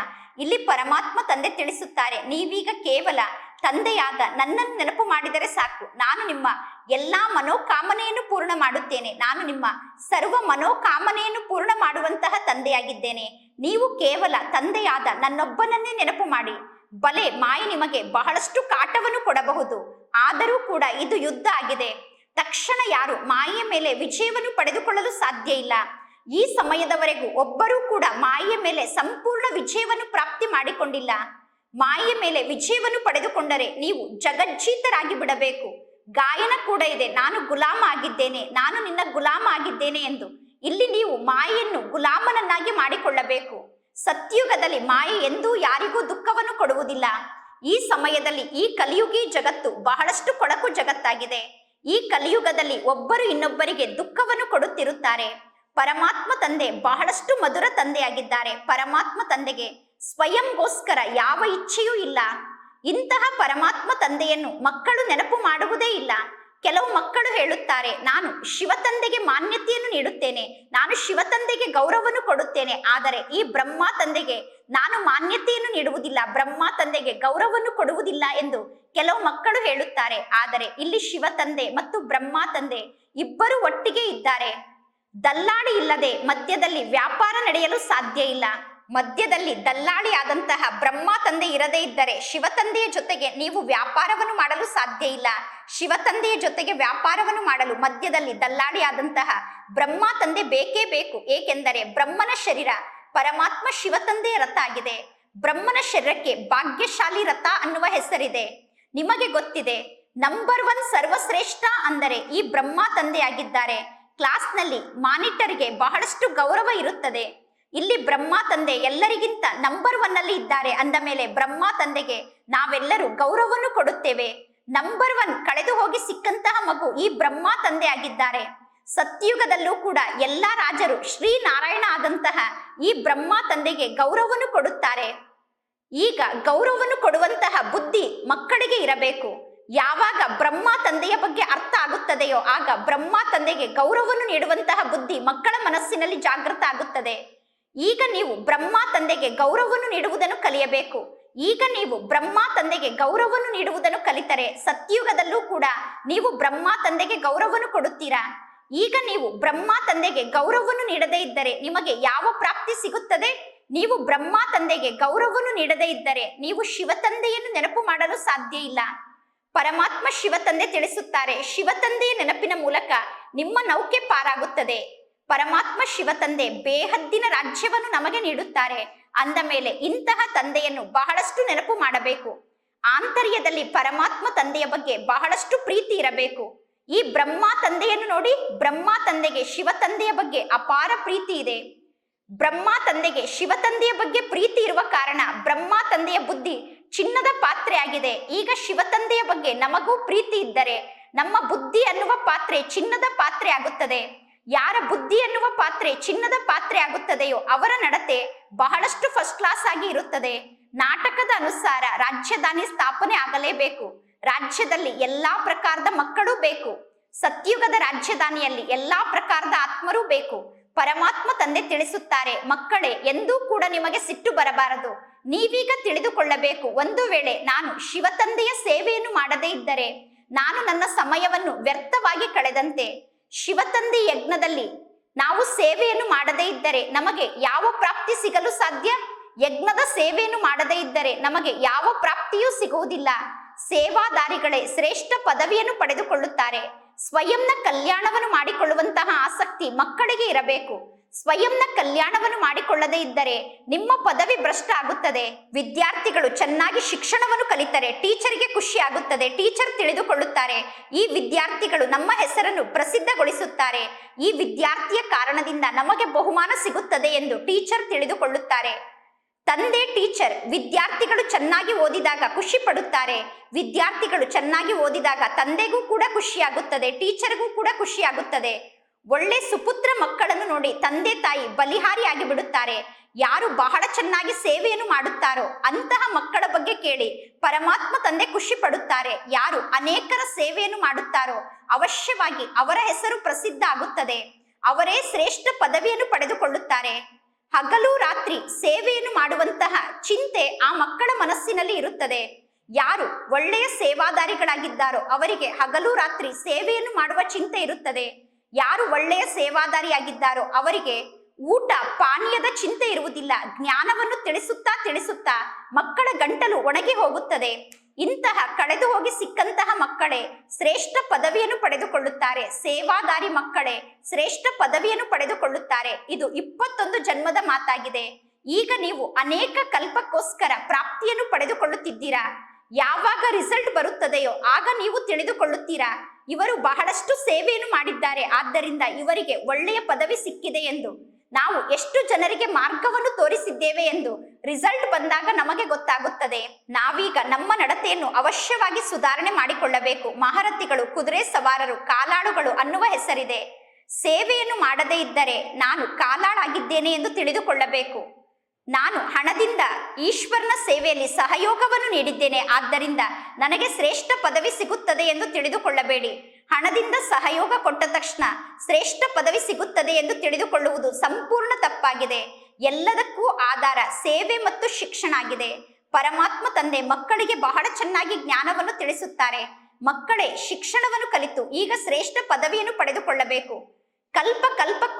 ಇಲ್ಲಿ ಪರಮಾತ್ಮ ತಂದೆ ತಿಳಿಸುತ್ತಾರೆ, ನೀವೀಗ ಕೇವಲ ತಂದೆಯಾದ ನನ್ನನ್ನು ನೆನಪು ಮಾಡಿದರೆ ಸಾಕು. ನಾನು ನಿಮ್ಮ ಎಲ್ಲಾ ಮನೋಕಾಮನೆಯನ್ನು ಪೂರ್ಣ ಮಾಡುತ್ತೇನೆ. ನಾನು ನಿಮ್ಮ ಸರ್ವ ಮನೋಕಾಮನೆಯನ್ನು ಪೂರ್ಣ ಮಾಡುವಂತಹ ತಂದೆಯಾಗಿದ್ದೇನೆ. ನೀವು ಕೇವಲ ತಂದೆಯಾದ ನನ್ನೊಬ್ಬನನ್ನೇ ನೆನಪು ಮಾಡಿ. ಬಲೆ, ಮಾಯೆ ನಿಮಗೆ ಬಹಳಷ್ಟು ಕಾಟವನ್ನು ಕೊಡಬಹುದು. ಆದರೂ ಕೂಡ ಇದು ಯುದ್ಧ ಆಗಿದೆ. ತಕ್ಷಣ ಯಾರು ಮಾಯೆಯ ಮೇಲೆ ವಿಜಯವನ್ನು ಪಡೆದುಕೊಳ್ಳಲು ಸಾಧ್ಯ ಇಲ್ಲ. ಈ ಸಮಯದವರೆಗೂ ಒಬ್ಬರೂ ಕೂಡ ಮಾಯೆಯ ಮೇಲೆ ಸಂಪೂರ್ಣ ವಿಜಯವನ್ನು ಪ್ರಾಪ್ತಿ ಮಾಡಿಕೊಂಡಿಲ್ಲ. ಮಾಯೆಯ ಮೇಲೆ ವಿಜಯವನ್ನು ಪಡೆದುಕೊಂಡರೆ ನೀವು ಜಗಜ್ಜೀತರಾಗಿ ಬಿಡಬೇಕು ಗಾಯನ ಕೂಡ ಇದೆ. ನಾನು ಗುಲಾಮ ಆಗಿದ್ದೇನೆ. ನಾನು ನಿನ್ನ ಗುಲಾಮ ಆಗಿದ್ದೇನೆ ಎಂದು. ಇಲ್ಲಿ ನೀವು ಮಾಯೆಯನ್ನು ಗುಲಾಮನನ್ನಾಗಿ ಮಾಡಿಕೊಳ್ಳಬೇಕು. ಸತ್ಯುಗದಲ್ಲಿ ಮಾಯೆ ಎಂದೂ ಯಾರಿಗೂ ದುಃಖವನ್ನು ಕೊಡುವುದಿಲ್ಲ. ಈ ಸಮಯದಲ್ಲಿ ಈ ಕಲಿಯುಗಿ ಜಗತ್ತು ಬಹಳಷ್ಟು ಕೊಳಕು ಜಗತ್ತಾಗಿದೆ. ಈ ಕಲಿಯುಗದಲ್ಲಿ ಒಬ್ಬರು ಇನ್ನೊಬ್ಬರಿಗೆ ದುಃಖವನ್ನು ಕೊಡುತ್ತಿರುತ್ತಾರೆ. ಪರಮಾತ್ಮ ತಂದೆ ಬಹಳಷ್ಟು ಮಧುರ ತಂದೆಯಾಗಿದ್ದಾರೆ. ಪರಮಾತ್ಮ ತಂದೆಗೆ ಸ್ವಯಂಗೋಸ್ಕರ ಯಾವ ಇಚ್ಛೆಯೂ ಇಲ್ಲ. ಇಂತಹ ಪರಮಾತ್ಮ ತಂದೆಯನ್ನು ಮಕ್ಕಳು ನೆನಪು ಮಾಡುವುದೇ ಇಲ್ಲ. ಕೆಲವು ಮಕ್ಕಳು ಹೇಳುತ್ತಾರೆ, ನಾನು ಶಿವತಂದೆಗೆ ಮಾನ್ಯತೆಯನ್ನು ನೀಡುತ್ತೇನೆ, ನಾನು ಶಿವತಂದೆಗೆ ಗೌರವವನ್ನು ಕೊಡುತ್ತೇನೆ, ಆದರೆ ಈ ಬ್ರಹ್ಮ ತಂದೆಗೆ ನಾನು ಮಾನ್ಯತೆಯನ್ನು ನೀಡುವುದಿಲ್ಲ, ಬ್ರಹ್ಮ ತಂದೆಗೆ ಗೌರವವನ್ನು ಕೊಡುವುದಿಲ್ಲ ಎಂದು ಕೆಲವು ಮಕ್ಕಳು ಹೇಳುತ್ತಾರೆ. ಆದರೆ ಇಲ್ಲಿ ಶಿವ ತಂದೆ ಮತ್ತು ಬ್ರಹ್ಮ ತಂದೆ ಇಬ್ಬರು ಒಟ್ಟಿಗೆ ಇದ್ದಾರೆ. ದಲ್ಲಾಳಿ ಇಲ್ಲದೆ ಮಧ್ಯದಲ್ಲಿ ವ್ಯಾಪಾರ ನಡೆಯಲು ಸಾಧ್ಯ ಇಲ್ಲ. ಮಧ್ಯದಲ್ಲಿ ದಲ್ಲಾಳಿ ಆದಂತಹ ಬ್ರಹ್ಮ ತಂದೆ ಇರದೇ ಇದ್ದರೆ ಶಿವ ತಂದೆಯ ಜೊತೆಗೆ ನೀವು ವ್ಯಾಪಾರವನ್ನು ಮಾಡಲು ಸಾಧ್ಯ ಇಲ್ಲ. ಶಿವ ತಂದೆಯ ಜೊತೆಗೆ ವ್ಯಾಪಾರವನ್ನು ಮಾಡಲು ಮಧ್ಯದಲ್ಲಿ ದಲ್ಲಾಳಿ ಆದಂತಹ ಬ್ರಹ್ಮ ತಂದೆ ಬೇಕೇ ಬೇಕು. ಏಕೆಂದರೆ ಬ್ರಹ್ಮನ ಶರೀರ ಪರಮಾತ್ಮ ಶಿವ ತಂದೆಯ ರಥ ಆಗಿದೆ. ಬ್ರಹ್ಮನ ಶರೀರಕ್ಕೆ ಭಾಗ್ಯಶಾಲಿ ರಥ ಅನ್ನುವ ಹೆಸರಿದೆ. ನಿಮಗೆ ಗೊತ್ತಿದೆ ನಂಬರ್ ಒನ್ ಸರ್ವಶ್ರೇಷ್ಠ ಅಂದರೆ ಈ ಬ್ರಹ್ಮ ತಂದೆಯಾಗಿದ್ದಾರೆ. ಕ್ಲಾಸ್ನಲ್ಲಿ ಮಾನಿಟರ್ಗೆ ಬಹಳಷ್ಟು ಗೌರವ ಇರುತ್ತದೆ. ಇಲ್ಲಿ ಬ್ರಹ್ಮ ತಂದೆ ಎಲ್ಲರಿಗಿಂತ ನಂಬರ್ ಒನ್ ಅಲ್ಲಿ ಇದ್ದಾರೆ. ಅಂದ ಮೇಲೆ ಬ್ರಹ್ಮ ತಂದೆಗೆ ನಾವೆಲ್ಲರೂ ಗೌರವವನ್ನು ಕೊಡುತ್ತೇವೆ. ನಂಬರ್ ಒನ್ ಕಳೆದು ಹೋಗಿ ಸಿಕ್ಕಂತಹ ಮಗು ಈ ಬ್ರಹ್ಮ ತಂದೆ ಆಗಿದ್ದಾರೆ. ಸತ್ಯುಗದಲ್ಲೂ ಕೂಡ ಎಲ್ಲಾ ರಾಜರು ಶ್ರೀನಾರಾಯಣ ಆದಂತಹ ಈ ಬ್ರಹ್ಮ ತಂದೆಗೆ ಗೌರವವನ್ನು ಕೊಡುತ್ತಾರೆ. ಈಗ ಗೌರವವನ್ನು ಕೊಡುವಂತಹ ಬುದ್ಧಿ ಮಕ್ಕಳಿಗೆ ಇರಬೇಕು. ಯಾವಾಗ ಬ್ರಹ್ಮ ತಂದೆಯ ಬಗ್ಗೆ ಅರ್ಥ ಆಗುತ್ತದೆಯೋ ಆಗ ಬ್ರಹ್ಮ ತಂದೆಗೆ ಗೌರವವನ್ನು ನೀಡುವಂತಹ ಬುದ್ಧಿ ಮಕ್ಕಳ ಮನಸ್ಸಿನಲ್ಲಿ ಜಾಗೃತ ಆಗುತ್ತದೆ. ಈಗ ನೀವು ಬ್ರಹ್ಮ ತಂದೆಗೆ ಗೌರವವನ್ನು ನೀಡುವುದನ್ನು ಕಲಿಯಬೇಕು. ಈಗ ನೀವು ಬ್ರಹ್ಮ ತಂದೆಗೆ ಗೌರವವನ್ನು ನೀಡುವುದನ್ನು ಕಲಿತರೆ ಸತ್ಯುಗದಲ್ಲೂ ಕೂಡ ನೀವು ಬ್ರಹ್ಮ ತಂದೆಗೆ ಗೌರವವನ್ನು ಕೊಡುತ್ತೀರಾ? ಈಗ ನೀವು ಬ್ರಹ್ಮ ತಂದೆಗೆ ಗೌರವವನ್ನು ನೀಡದೇ ಇದ್ದರೆ ನಿಮಗೆ ಯಾವ ಪ್ರಾಪ್ತಿ ಸಿಗುತ್ತದೆ? ನೀವು ಬ್ರಹ್ಮ ತಂದೆಗೆ ಗೌರವವನ್ನು ನೀಡದೇ ಇದ್ದರೆ ನೀವು ಶಿವ ತಂದೆಯನ್ನು ನೆನಪು ಮಾಡಲು ಸಾಧ್ಯ ಇಲ್ಲ. ಪರಮಾತ್ಮ ಶಿವ ತಂದೆ ತಿಳಿಸುತ್ತಾರೆ. ಶಿವ ತಂದೆಯ ನೆನಪಿನ ಮೂಲಕ ನಿಮ್ಮ ನೌಕೆ ಪಾರಾಗುತ್ತದೆ. ಪರಮಾತ್ಮ ಶಿವ ತಂದೆ ಬೇಹದ್ದಿನ ರಾಜ್ಯವನ್ನು ನಮಗೆ ನೀಡುತ್ತಾರೆ. ಅಂದ ಮೇಲೆ ಇಂತಹ ತಂದೆಯನ್ನು ಬಹಳಷ್ಟು ನೆನಪು ಮಾಡಬೇಕು. ಆಂತರ್ಯದಲ್ಲಿ ಪರಮಾತ್ಮ ತಂದೆಯ ಬಗ್ಗೆ ಬಹಳಷ್ಟು ಪ್ರೀತಿ ಇರಬೇಕು. ಈ ಬ್ರಹ್ಮ ತಂದೆಯನ್ನು ನೋಡಿ ಬ್ರಹ್ಮ ತಂದೆಗೆ ಶಿವ ತಂದೆಯ ಬಗ್ಗೆ ಅಪಾರ ಪ್ರೀತಿ ಇದೆ. ಬ್ರಹ್ಮ ತಂದೆಗೆ ಶಿವ ತಂದೆಯ ಬಗ್ಗೆ ಪ್ರೀತಿ ಇರುವ ಕಾರಣ ಬ್ರಹ್ಮ ತಂದೆಯ ಬುದ್ಧಿ ಚಿನ್ನದ ಪಾತ್ರೆ ಆಗಿದೆ. ಈಗ ಶಿವ ತಂದೆಯ ಬಗ್ಗೆ ನಮಗೂ ಪ್ರೀತಿ ಇದ್ದರೆ ನಮ್ಮ ಬುದ್ಧಿ ಅನ್ನುವ ಪಾತ್ರೆ ಚಿನ್ನದ ಪಾತ್ರೆ ಆಗುತ್ತದೆ. ಯಾರ ಬುದ್ಧಿ ಎನ್ನುವ ಪಾತ್ರೆ ಚಿನ್ನದ ಪಾತ್ರೆ ಆಗುತ್ತದೆಯೋ ಅವರ ನಡತೆ ಬಹಳಷ್ಟು ಫಸ್ಟ್ ಕ್ಲಾಸ್ ಆಗಿ ಇರುತ್ತದೆ. ನಾಟಕದ ಅನುಸಾರ ರಾಜ್ಯಧಾನಿ ಸ್ಥಾಪನೆ ಆಗಲೇಬೇಕು. ರಾಜ್ಯದಲ್ಲಿ ಎಲ್ಲಾ ಪ್ರಕಾರದ ಮಕ್ಕಳು ಬೇಕು. ಸತ್ಯುಗದ ರಾಜ್ಯಧಾನಿಯಲ್ಲಿ ಎಲ್ಲಾ ಪ್ರಕಾರದ ಆತ್ಮರೂ ಬೇಕು. ಪರಮಾತ್ಮ ತಂದೆ ತಿಳಿಸುತ್ತಾರೆ, ಮಕ್ಕಳೇ, ಎಂದೂ ಕೂಡ ನಿಮಗೆ ಸಿಟ್ಟು ಬರಬಾರದು. ನೀವೀಗ ತಿಳಿದುಕೊಳ್ಳಬೇಕು. ಒಂದು ವೇಳೆ ನಾನು ಶಿವತಂದೆಯ ಸೇವೆಯನ್ನು ಮಾಡದೇ ಇದ್ದರೆ, ನಾನು ನನ್ನ ಸಮಯವನ್ನು ವ್ಯರ್ಥವಾಗಿ ಕಳೆದಂತೆ. ಶಿವತಂದೆ ಯಜ್ಞದಲ್ಲಿ ನಾವು ಸೇವೆಯನ್ನು ಮಾಡದೇ ಇದ್ದರೆ ನಮಗೆ ಯಾವ ಪ್ರಾಪ್ತಿ ಸಿಗಲು ಸಾಧ್ಯ? ಯಜ್ಞದ ಸೇವೆಯನ್ನು ಮಾಡದೇ ಇದ್ದರೆ ನಮಗೆ ಯಾವ ಪ್ರಾಪ್ತಿಯೂ ಸಿಗುವುದಿಲ್ಲ. ಸೇವಾದಾರಿಗಳೇ ಶ್ರೇಷ್ಠ ಪದವಿಯನ್ನು ಪಡೆದುಕೊಳ್ಳುತ್ತಾರೆ. ಸ್ವಯಂನ ಕಲ್ಯಾಣವನ್ನು ಮಾಡಿಕೊಳ್ಳುವಂತಹ ಆಸಕ್ತಿ ಮಕ್ಕಳಿಗೆ ಇರಬೇಕು. ಸ್ವಯಂನ ಕಲ್ಯಾಣವನ್ನು ಮಾಡಿಕೊಳ್ಳದೇ ಇದ್ದರೆ ನಿಮ್ಮ ಪದವಿ ಭ್ರಷ್ಟ ಆಗುತ್ತದೆ. ವಿದ್ಯಾರ್ಥಿಗಳು ಚೆನ್ನಾಗಿ ಶಿಕ್ಷಣವನ್ನು ಕಲಿತರೆ ಟೀಚರ್ಗೆ ಖುಷಿ ಆಗುತ್ತದೆ. ಟೀಚರ್ ತಿಳಿದುಕೊಳ್ಳುತ್ತಾರೆ. ಈ ವಿದ್ಯಾರ್ಥಿಗಳು ನಮ್ಮ ಹೆಸರನ್ನು ಪ್ರಸಿದ್ಧಗೊಳಿಸುತ್ತಾರೆ. ಈ ವಿದ್ಯಾರ್ಥಿಯ ಕಾರಣದಿಂದ ನಮಗೆ ಬಹುಮಾನ ಸಿಗುತ್ತದೆ ಎಂದು ಟೀಚರ್ ತಿಳಿದುಕೊಳ್ಳುತ್ತಾರೆ. ತಂದೆ, ಟೀಚರ್, ವಿದ್ಯಾರ್ಥಿಗಳು ಚೆನ್ನಾಗಿ ಓದಿದಾಗ ಖುಷಿ ಪಡುತ್ತಾರೆ. ವಿದ್ಯಾರ್ಥಿಗಳು ಚೆನ್ನಾಗಿ ಓದಿದಾಗ ತಂದೆಗೂ ಕೂಡ ಖುಷಿಯಾಗುತ್ತದೆ ಟೀಚರ್ಗೂ ಕೂಡ ಖುಷಿಯಾಗುತ್ತದೆ ಒಳ್ಳೆ ಸುಪುತ್ರ ಮಕ್ಕಳನ್ನು ನೋಡಿ ತಂದೆ ತಾಯಿ ಬಲಿಹಾರಿಯಾಗಿ ಬಿಡುತ್ತಾರೆ. ಯಾರು ಬಹಳ ಚೆನ್ನಾಗಿ ಸೇವೆಯನ್ನು ಮಾಡುತ್ತಾರೋ ಅಂತಹ ಮಕ್ಕಳ ಬಗ್ಗೆ ಕೇಳಿ ಪರಮಾತ್ಮ ತಂದೆ ಖುಷಿ ಪಡುತ್ತಾರೆ. ಯಾರು ಅನೇಕರ ಸೇವೆಯನ್ನು ಮಾಡುತ್ತಾರೋ ಅವಶ್ಯವಾಗಿ ಅವರ ಹೆಸರು ಪ್ರಸಿದ್ಧ ಆಗುತ್ತದೆ. ಅವರೇ ಶ್ರೇಷ್ಠ ಪದವಿಯನ್ನು ಪಡೆದುಕೊಳ್ಳುತ್ತಾರೆ. ಹಗಲು ರಾತ್ರಿ ಸೇವೆಯನ್ನು ಮಾಡುವಂತಹ ಚಿಂತೆ ಆ ಮಕ್ಕಳ ಮನಸ್ಸಿನಲ್ಲಿ ಇರುತ್ತದೆ. ಯಾರು ಒಳ್ಳೆಯ ಸೇವಾದಾರಿಗಳಾಗಿದ್ದಾರೋ ಅವರಿಗೆ ಹಗಲು ರಾತ್ರಿ ಸೇವೆಯನ್ನು ಮಾಡುವ ಚಿಂತೆ ಇರುತ್ತದೆ. ಯಾರು ಒಳ್ಳೆಯ ಸೇವಾದಾರಿಯಾಗಿದ್ದಾರೋ ಅವರಿಗೆ ಊಟ ಪಾನೀಯದ ಚಿಂತೆ ಇರುವುದಿಲ್ಲ. ಜ್ಞಾನವನ್ನು ತಿಳಿಸುತ್ತಾ ತಿಳಿಸುತ್ತಾ ಮಕ್ಕಳ ಗಂಟಲು ಒಣಗಿ ಹೋಗುತ್ತದೆ. ಇಂತಹ ಕಳೆದು ಹೋಗಿ ಸಿಕ್ಕಂತಹ ಮಕ್ಕಳೇ ಶ್ರೇಷ್ಠ ಪದವಿಯನ್ನು ಪಡೆದುಕೊಳ್ಳುತ್ತಾರೆ. ಸೇವಾದಾರಿ ಮಕ್ಕಳೇ ಶ್ರೇಷ್ಠ ಪದವಿಯನ್ನು ಪಡೆದುಕೊಳ್ಳುತ್ತಾರೆ. ಇದು ಇಪ್ಪತ್ತೊಂದು ಜನ್ಮದ ಮಾತಾಗಿದೆ. ಈಗ ನೀವು ಅನೇಕ ಕಲ್ಪಕ್ಕೋಸ್ಕರ ಪ್ರಾಪ್ತಿಯನ್ನು ಪಡೆದುಕೊಳ್ಳುತ್ತಿದ್ದೀರಾ? ಯಾವಾಗ ರಿಸಲ್ಟ್ ಬರುತ್ತದೆಯೋ ಆಗ ನೀವು ತಿಳಿದುಕೊಳ್ಳುತ್ತೀರಾ? ಇವರು ಬಹಳಷ್ಟು ಸೇವೆಯನ್ನು ಮಾಡಿದ್ದಾರೆ. ಆದ್ದರಿಂದ ಇವರಿಗೆ ಒಳ್ಳೆಯ ಪದವಿ ಸಿಕ್ಕಿದೆ ಎಂದು. ನಾವು ಎಷ್ಟು ಜನರಿಗೆ ಮಾರ್ಗವನ್ನು ತೋರಿಸಿದ್ದೇವೆ ಎಂದು ರಿಸಲ್ಟ್ ಬಂದಾಗ ನಮಗೆ ಗೊತ್ತಾಗುತ್ತದೆ. ನಾವೀಗ ನಮ್ಮ ನಡತೆಯನ್ನು ಅವಶ್ಯವಾಗಿ ಸುಧಾರಣೆ ಮಾಡಿಕೊಳ್ಳಬೇಕು. ಮಹಾರಥಿಗಳು, ಕುದುರೆ ಸವಾರರು, ಕಾಲಾಳುಗಳು ಅನ್ನುವ ಹೆಸರಿದೆ. ಸೇವೆಯನ್ನು ಮಾಡದೇ ಇದ್ದರೆ ನಾನು ಕಾಲಾಳಾಗಿದ್ದೇನೆ ಎಂದು ತಿಳಿದುಕೊಳ್ಳಬೇಕು. ನಾನು ಹಣದಿಂದ ಈಶ್ವರನ ಸೇವೆಯಲ್ಲಿ ಸಹಯೋಗವನ್ನು ನೀಡಿದ್ದೇನೆ. ಆದ್ದರಿಂದ ನನಗೆ ಶ್ರೇಷ್ಠ ಪದವಿ ಸಿಗುತ್ತದೆ ಎಂದು ತಿಳಿದುಕೊಳ್ಳಬೇಡಿ. ಹಣದಿಂದ ಸಹಯೋಗ ಕೊಟ್ಟ ತಕ್ಷಣ ಶ್ರೇಷ್ಠ ಪದವಿ ಸಿಗುತ್ತದೆ ಎಂದು ತಿಳಿದುಕೊಳ್ಳುವುದು ಸಂಪೂರ್ಣ ತಪ್ಪಾಗಿದೆ. ಎಲ್ಲದಕ್ಕೂ ಆಧಾರ ಸೇವೆ ಮತ್ತು ಶಿಕ್ಷಣ ಆಗಿದೆ. ಪರಮಾತ್ಮ ತಂದೆ ಮಕ್ಕಳಿಗೆ ಬಹಳ ಚೆನ್ನಾಗಿ ಜ್ಞಾನವನ್ನು ತಿಳಿಸುತ್ತಾರೆ. ಮಕ್ಕಳೇ ಶಿಕ್ಷಣವನ್ನು ಕಲಿತು ಈಗ ಶ್ರೇಷ್ಠ ಪದವಿಯನ್ನು ಪಡೆದುಕೊಳ್ಳಬೇಕು. ಕಲ್ಪ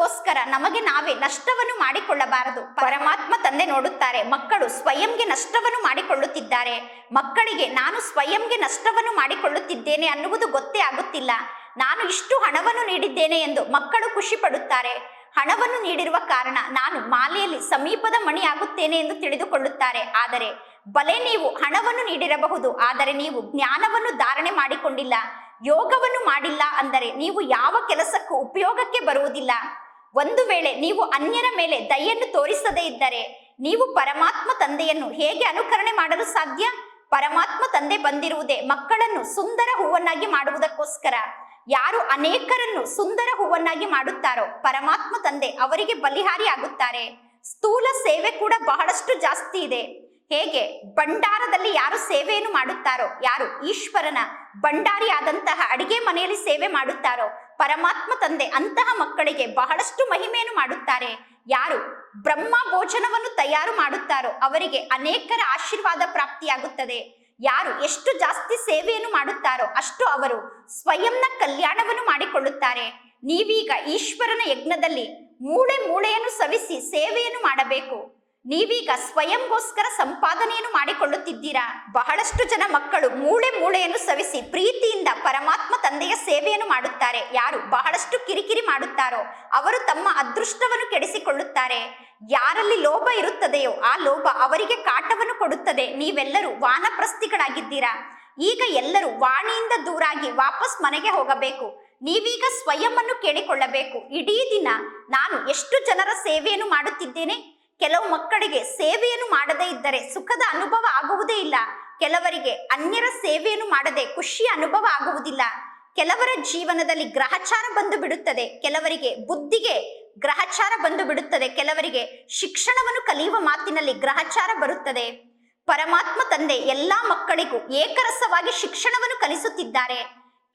ಕಲ್ಪಕ್ಕೋಸ್ಕರ ನಮಗೆ ನಾವೇ ನಷ್ಟವನ್ನು ಮಾಡಿಕೊಳ್ಳಬಾರದು. ಪರಮಾತ್ಮ ತಂದೆ ನೋಡುತ್ತಾರೆ, ಮಕ್ಕಳು ಸ್ವಯಂಗೆ ನಷ್ಟವನ್ನು ಮಾಡಿಕೊಳ್ಳುತ್ತಿದ್ದಾರೆ. ಮಕ್ಕಳಿಗೆ ನಾನು ಸ್ವಯಂಗೆ ನಷ್ಟವನ್ನು ಮಾಡಿಕೊಳ್ಳುತ್ತಿದ್ದೇನೆ ಅನ್ನುವುದು ಗೊತ್ತೇ ಆಗುತ್ತಿಲ್ಲ. ನಾನು ಇಷ್ಟು ಹಣವನ್ನು ನೀಡಿದ್ದೇನೆ ಎಂದು ಮಕ್ಕಳು ಖುಷಿ ಪಡುತ್ತಾರೆ. ಹಣವನ್ನು ನೀಡಿರುವ ಕಾರಣ ನಾನು ಮಾಲೆಯಲ್ಲಿ ಸಮೀಪದ ಮಣಿ ಆಗುತ್ತೇನೆ ಎಂದು ತಿಳಿದುಕೊಳ್ಳುತ್ತಾರೆ. ಆದರೆ ಬಲೆ ನೀವು ಹಣವನ್ನು ನೀಡಿರಬಹುದು, ಆದರೆ ನೀವು ಜ್ಞಾನವನ್ನು ಧಾರಣೆ ಮಾಡಿಕೊಂಡಿಲ್ಲ. ಯೋಗವನ್ನು ಮಾಡಿಲ್ಲ ಅಂದರೆ ನೀವು ಯಾವ ಕೆಲಸಕ್ಕೂ ಉಪಯೋಗಕ್ಕೆ ಬರುವುದಿಲ್ಲ. ಒಂದು ವೇಳೆ ನೀವು ಅನ್ಯರ ಮೇಲೆ ದಯೆಯನ್ನು ತೋರಿಸದೇ ಇದ್ದರೆ ನೀವು ಪರಮಾತ್ಮ ತಂದೆಯನ್ನು ಹೇಗೆ ಅನುಕರಣೆ ಮಾಡಲು ಸಾಧ್ಯ? ಪರಮಾತ್ಮ ತಂದೆ ಬಂದಿರುವುದೇ ಮಕ್ಕಳನ್ನು ಸುಂದರ ಹೂವನ್ನಾಗಿ ಮಾಡುವುದಕ್ಕೋಸ್ಕರ. ಯಾರು ಅನೇಕರನ್ನು ಸುಂದರ ಹೂವನ್ನಾಗಿ ಮಾಡುತ್ತಾರೋ ಪರಮಾತ್ಮ ತಂದೆ ಅವರಿಗೆ ಬಲಿಹಾರಿ ಆಗುತ್ತಾರೆ ಸ್ಥೂಲ ಸೇವೆ ಕೂಡ ಬಹಳಷ್ಟು ಜಾಸ್ತಿ ಇದೆ. ಹೇಗೆ? ಭಂಡಾರದಲ್ಲಿ ಯಾರು ಸೇವೆಯನ್ನು ಮಾಡುತ್ತಾರೋ, ಯಾರು ಈಶ್ವರನ ಭಂಡಾರಿಯಾದಂತಹ ಅಡಿಗೆ ಮನೆಯಲ್ಲಿ ಸೇವೆ ಮಾಡುತ್ತಾರೋ ಪರಮಾತ್ಮ ತಂದೆ ಅಂತಹ ಮಕ್ಕಳಿಗೆ ಬಹಳಷ್ಟು ಮಹಿಮೆಯನ್ನು ಮಾಡುತ್ತಾರೆ. ಯಾರು ಬ್ರಹ್ಮ ಭೋಜನವನ್ನು ತಯಾರು ಮಾಡುತ್ತಾರೋ ಅವರಿಗೆ ಅನೇಕರ ಆಶೀರ್ವಾದ ಪ್ರಾಪ್ತಿಯಾಗುತ್ತದೆ. ಯಾರು ಎಷ್ಟು ಜಾಸ್ತಿ ಸೇವೆಯನ್ನು ಮಾಡುತ್ತಾರೋ ಅಷ್ಟು ಅವರು ಸ್ವಯಂನ ಕಲ್ಯಾಣವನ್ನು ಮಾಡಿಕೊಳ್ಳುತ್ತಾರೆ. ನೀವೀಗ ಈಶ್ವರನ ಯಜ್ಞದಲ್ಲಿ ಮೂಳೆ ಮೂಳೆಯನ್ನು ಸವಿಸಿ ಸೇವೆಯನ್ನು ಮಾಡಬೇಕು. ನೀವೀಗ ಸ್ವಯಂಗೋಸ್ಕರ ಸಂಪಾದನೆಯನ್ನು ಮಾಡಿಕೊಳ್ಳುತ್ತಿದ್ದೀರಾ? ಬಹಳಷ್ಟು ಜನ ಮಕ್ಕಳು ಮೂಳೆ ಮೂಳೆಯನ್ನು ಸವಿಸಿ ಪ್ರೀತಿಯಿಂದ ಪರಮಾತ್ಮ ತಂದೆಯ ಸೇವೆಯನ್ನು ಮಾಡುತ್ತಾರೆ. ಯಾರು ಬಹಳಷ್ಟು ಕಿರಿಕಿರಿ ಮಾಡುತ್ತಾರೋ ಅವರು ತಮ್ಮ ಅದೃಷ್ಟವನ್ನು ಕೆಡಿಸಿಕೊಳ್ಳುತ್ತಾರೆ. ಯಾರಲ್ಲಿ ಲೋಭ ಇರುತ್ತದೆಯೋ ಆ ಲೋಭ ಅವರಿಗೆ ಕಾಟವನ್ನು ಕೊಡುತ್ತದೆ. ನೀವೆಲ್ಲರೂ ವಾನಪ್ರಸ್ಥಿಗಳಾಗಿದ್ದೀರಾ? ಈಗ ಎಲ್ಲರೂ ವಾಣಿಯಿಂದ ದೂರಾಗಿ ವಾಪಸ್ ಮನೆಗೆ ಹೋಗಬೇಕು. ನೀವೀಗ ಸ್ವಯಂ ಅನ್ನು ಕೇಳಿಕೊಳ್ಳಬೇಕು. ಇಡೀ ದಿನ ನಾನು ಎಷ್ಟು ಜನರ ಸೇವೆಯನ್ನು ಮಾಡುತ್ತಿದ್ದೇನೆ? ಕೆಲವು ಮಕ್ಕಳಿಗೆ ಸೇವೆಯನ್ನು ಮಾಡದೇ ಇದ್ದರೆ ಸುಖದ ಅನುಭವ ಆಗುವುದೇ ಇಲ್ಲ. ಕೆಲವರಿಗೆ ಅನ್ಯರ ಸೇವೆಯನ್ನು ಮಾಡದೆ ಖುಷಿಯ ಅನುಭವ ಆಗುವುದಿಲ್ಲ. ಕೆಲವರ ಜೀವನದಲ್ಲಿ ಗ್ರಹಚಾರ ಬಂದು ಬಿಡುತ್ತದೆ. ಕೆಲವರಿಗೆ ಬುದ್ಧಿಗೆ ಗ್ರಹಚಾರ ಬಂದು ಬಿಡುತ್ತದೆ. ಕೆಲವರಿಗೆ ಶಿಕ್ಷಣವನ್ನು ಕಲಿಯುವ ಮಾತಿನಲ್ಲಿ ಗ್ರಹಚಾರ ಬರುತ್ತದೆ. ಪರಮಾತ್ಮ ತಂದೆ ಎಲ್ಲಾ ಮಕ್ಕಳಿಗೂ ಏಕರಸವಾಗಿ ಶಿಕ್ಷಣವನ್ನು ಕಲಿಸುತ್ತಿದ್ದಾರೆ.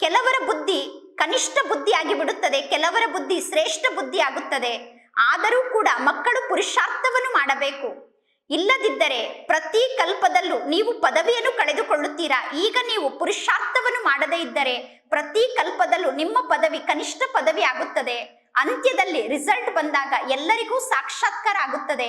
ಕೆಲವರ ಬುದ್ಧಿ ಕನಿಷ್ಠ ಬುದ್ಧಿಯಾಗಿ ಬಿಡುತ್ತದೆ ಕೆಲವರ ಬುದ್ಧಿ ಶ್ರೇಷ್ಠ ಬುದ್ಧಿ ಆಗುತ್ತದೆ ಆದರೂ ಕೂಡ ಮಕ್ಕಳು ಪುರುಷಾರ್ಥವನ್ನು ಮಾಡಬೇಕು. ಇಲ್ಲದಿದ್ದರೆ ಪ್ರತಿ ಕಲ್ಪದಲ್ಲೂ ನೀವು ಪದವಿಯನ್ನು ಕಳೆದುಕೊಳ್ಳುತ್ತೀರಾ? ಈಗ ನೀವು ಪುರುಷಾರ್ಥವನ್ನು ಮಾಡದೇ ಇದ್ದರೆ ಪ್ರತಿ ಕಲ್ಪದಲ್ಲೂ ನಿಮ್ಮ ಪದವಿ ಕನಿಷ್ಠ ಪದವಿ ಆಗುತ್ತದೆ. ಅಂತ್ಯದಲ್ಲಿ ರಿಸಲ್ಟ್ ಬಂದಾಗ ಎಲ್ಲರಿಗೂ ಸಾಕ್ಷಾತ್ಕಾರ ಆಗುತ್ತದೆ.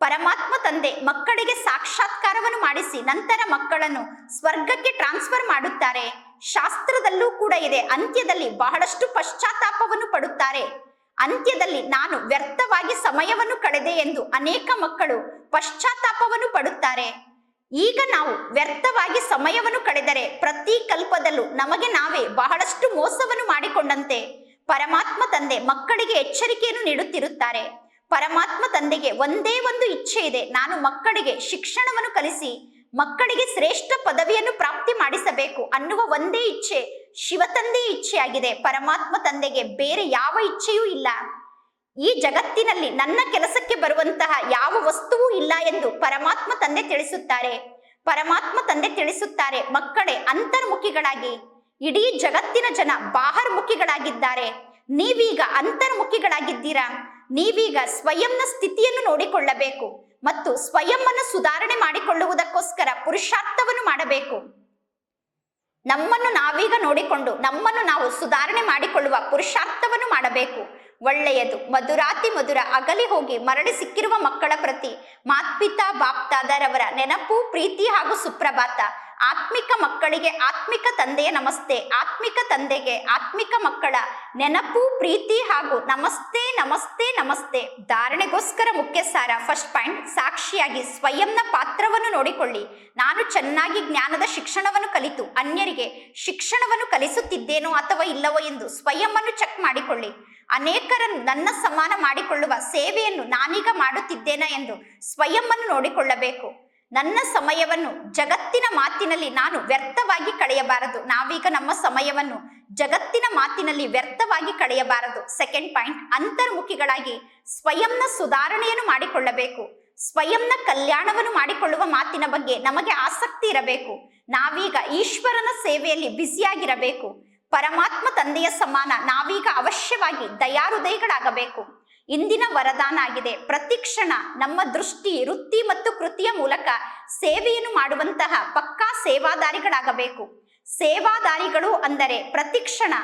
ಪರಮಾತ್ಮ ತಂದೆ ಮಕ್ಕಳಿಗೆ ಸಾಕ್ಷಾತ್ಕಾರವನ್ನು ಮಾಡಿಸಿ ನಂತರ ಮಕ್ಕಳನ್ನು ಸ್ವರ್ಗಕ್ಕೆ ಟ್ರಾನ್ಸ್ಫರ್ ಮಾಡುತ್ತಾರೆ. ಶಾಸ್ತ್ರದಲ್ಲೂ ಕೂಡ ಇದೆ, ಅಂತ್ಯದಲ್ಲಿ ಬಹಳಷ್ಟು ಪಶ್ಚಾತ್ತಾಪವನ್ನು ಪಡುತ್ತಾರೆ. ಅಂತ್ಯದಲ್ಲಿ ನಾನು ವ್ಯರ್ಥವಾಗಿ ಸಮಯವನ್ನು ಕಳೆದೆ ಎಂದು ಅನೇಕ ಮಕ್ಕಳು ಪಶ್ಚಾತ್ತಾಪವನ್ನು ಪಡುತ್ತಾರೆ. ಈಗ ನಾವು ವ್ಯರ್ಥವಾಗಿ ಸಮಯವನ್ನು ಕಳೆದರೆ ಪ್ರತಿ ಕಲ್ಪದಲ್ಲೂ ನಮಗೆ ನಾವೇ ಬಹಳಷ್ಟು ಮೋಸವನ್ನು ಮಾಡಿಕೊಂಡಂತೆ. ಪರಮಾತ್ಮ ತಂದೆ ಮಕ್ಕಳಿಗೆ ಎಚ್ಚರಿಕೆಯನ್ನು ನೀಡುತ್ತಿರುತ್ತಾರೆ. ಪರಮಾತ್ಮ ತಂದೆಗೆ ಒಂದೇ ಒಂದು ಇಚ್ಛೆ ಇದೆ. ನಾನು ಮಕ್ಕಳಿಗೆ ಶಿಕ್ಷಣವನ್ನು ಕಲಿಸಿ ಮಕ್ಕಳಿಗೆ ಶ್ರೇಷ್ಠ ಪದವಿಯನ್ನು ಪ್ರಾಪ್ತಿ ಮಾಡಿಸಬೇಕು ಅನ್ನುವ ಒಂದೇ ಇಚ್ಛೆ ಶಿವತಂದೆ ಇಚ್ಛೆಯಾಗಿದೆ. ಪರಮಾತ್ಮ ತಂದೆಗೆ ಬೇರೆ ಯಾವ ಇಚ್ಛೆಯೂ ಇಲ್ಲ. ಈ ಜಗತ್ತಿನಲ್ಲಿ ನನ್ನ ಕೆಲಸಕ್ಕೆ ಬರುವಂತಹ ಯಾವ ವಸ್ತುವೂ ಇಲ್ಲ ಎಂದು ಪರಮಾತ್ಮ ತಂದೆ ತಿಳಿಸುತ್ತಾರೆ. ಪರಮಾತ್ಮ ತಂದೆ ತಿಳಿಸುತ್ತಾರೆ, ಮಕ್ಕಳೇ ಅಂತರ್ಮುಖಿಗಳಾಗಿ. ಇಡೀ ಜಗತ್ತಿನ ಜನ ಬಾಹರ್ಮುಖಿಗಳಾಗಿದ್ದಾರೆ. ನೀವೀಗ ಅಂತರ್ಮುಖಿಗಳಾಗಿದ್ದೀರಾ? ನೀವೀಗ ಸ್ವಯಂನ ಸ್ಥಿತಿಯನ್ನು ನೋಡಿಕೊಳ್ಳಬೇಕು. ಮತ್ತು ಸ್ವಯಂವನ್ನು ಸುಧಾರಣೆ ಮಾಡಿಕೊಳ್ಳುವುದಕ್ಕೋಸ್ಕರ ಪುರುಷಾರ್ಥವನ್ನು ಮಾಡಬೇಕು. ನಮ್ಮನ್ನು ನಾವೀಗ ನೋಡಿಕೊಂಡು, ನಮ್ಮನ್ನು ನಾವು ಸುಧಾರಣೆ ಮಾಡಿಕೊಳ್ಳುವ ಪುರುಷಾರ್ಥವನ್ನು ಮಾಡಬೇಕು. ಒಳ್ಳೆಯದು, ಮಧುರಾತಿ ಮಧುರ, ಅಗಲಿ ಹೋಗಿ ಮರಳಿ ಸಿಕ್ಕಿರುವ ಮಕ್ಕಳ ಪ್ರತಿ, ಮಾತ್ಪಿತಾ, ಬಾಪ್ತಾದರವರ ನೆನಪು, ಪ್ರೀತಿ ಹಾಗೂ ಸುಪ್ರಭಾತ. ಆತ್ಮಿಕ ಮಕ್ಕಳಿಗೆ ಆತ್ಮಿಕ ತಂದೆಯ ನಮಸ್ತೆ, ಆತ್ಮಿಕ ತಂದೆಗೆ ಆತ್ಮಿಕ ಮಕ್ಕಳ ನೆನಪು, ಪ್ರೀತಿ ಹಾಗೂ ನಮಸ್ತೆ ನಮಸ್ತೆ ನಮಸ್ತೆ ಧಾರಣೆಗೋಸ್ಕರ ಮುಖ್ಯ ಸಾರ. ಫಸ್ಟ್ ಪಾಯಿಂಟ್ ಸಾಕ್ಷಿಯಾಗಿ ಸ್ವಯಂನ ಪಾತ್ರವನ್ನು ನೋಡಿಕೊಳ್ಳಿ. ನಾನು ಚೆನ್ನಾಗಿ ಜ್ಞಾನದ ಶಿಕ್ಷಣವನ್ನು ಕಲಿತು, ಅನ್ಯರಿಗೆ ಶಿಕ್ಷಣವನ್ನು ಕಲಿಸುತ್ತಿದ್ದೇನೋ ಅಥವಾ ಇಲ್ಲವೋ ಎಂದು ಸ್ವಯಂವನ್ನು ಚೆಕ್ ಮಾಡಿಕೊಳ್ಳಿ. ಅನೇಕರನ್ನು ನನ್ನ ಸಮಾನ ಮಾಡಿಕೊಳ್ಳುವ ಸೇವೆಯನ್ನು ನಾನೀಗ ಮಾಡುತ್ತಿದ್ದೇನಾ ಎಂದು ಸ್ವಯಂವನ್ನು ನೋಡಿಕೊಳ್ಳಬೇಕು. ನನ್ನ ಸಮಯವನ್ನು ಜಗತ್ತಿನ ಮಾತಿನಲ್ಲಿ ನಾನು ವ್ಯರ್ಥವಾಗಿ ಕಳೆಯಬಾರದು. ನಾವೀಗ ನಮ್ಮ ಸಮಯವನ್ನು ಜಗತ್ತಿನ ಮಾತಿನಲ್ಲಿ ವ್ಯರ್ಥವಾಗಿ ಕಳೆಯಬಾರದು. ಸೆಕೆಂಡ್ ಪಾಯಿಂಟ್ ಅಂತರ್ಮುಖಿಗಳಾಗಿ ಸ್ವಯಂನ ಸುಧಾರಣೆಯನ್ನು ಮಾಡಿಕೊಳ್ಳಬೇಕು. ಸ್ವಯಂನ ಕಲ್ಯಾಣವನ್ನು ಮಾಡಿಕೊಳ್ಳುವ ಮಾತಿನ ಬಗ್ಗೆ ನಮಗೆ ಆಸಕ್ತಿ ಇರಬೇಕು. ನಾವೀಗ ಈಶ್ವರನ ಸೇವೆಯಲ್ಲಿ ಬ್ಯುಸಿಯಾಗಿರಬೇಕು. ಪರಮಾತ್ಮ ತಂದೆಯ ಸಮಾನ ನಾವೀಗ ಅವಶ್ಯವಾಗಿ ದಯಾಹೃದಯಗಳಾಗಬೇಕು ಇಂದಿನ ವರದಾನ ಆಗಿದೆ. ಪ್ರತಿಕ್ಷಣ ನಮ್ಮ ದೃಷ್ಟಿ, ವೃತ್ತಿ ಮತ್ತು ಕೃತಿಯ ಮೂಲಕ ಸೇವೆಯನ್ನು ಮಾಡುವಂತಹ ಪಕ್ಕಾ ಸೇವಾದಾರಿಗಳಾಗಬೇಕು. ಸೇವಾದಾರಿಗಳು ಅಂದರೆ ಪ್ರತಿಕ್ಷಣ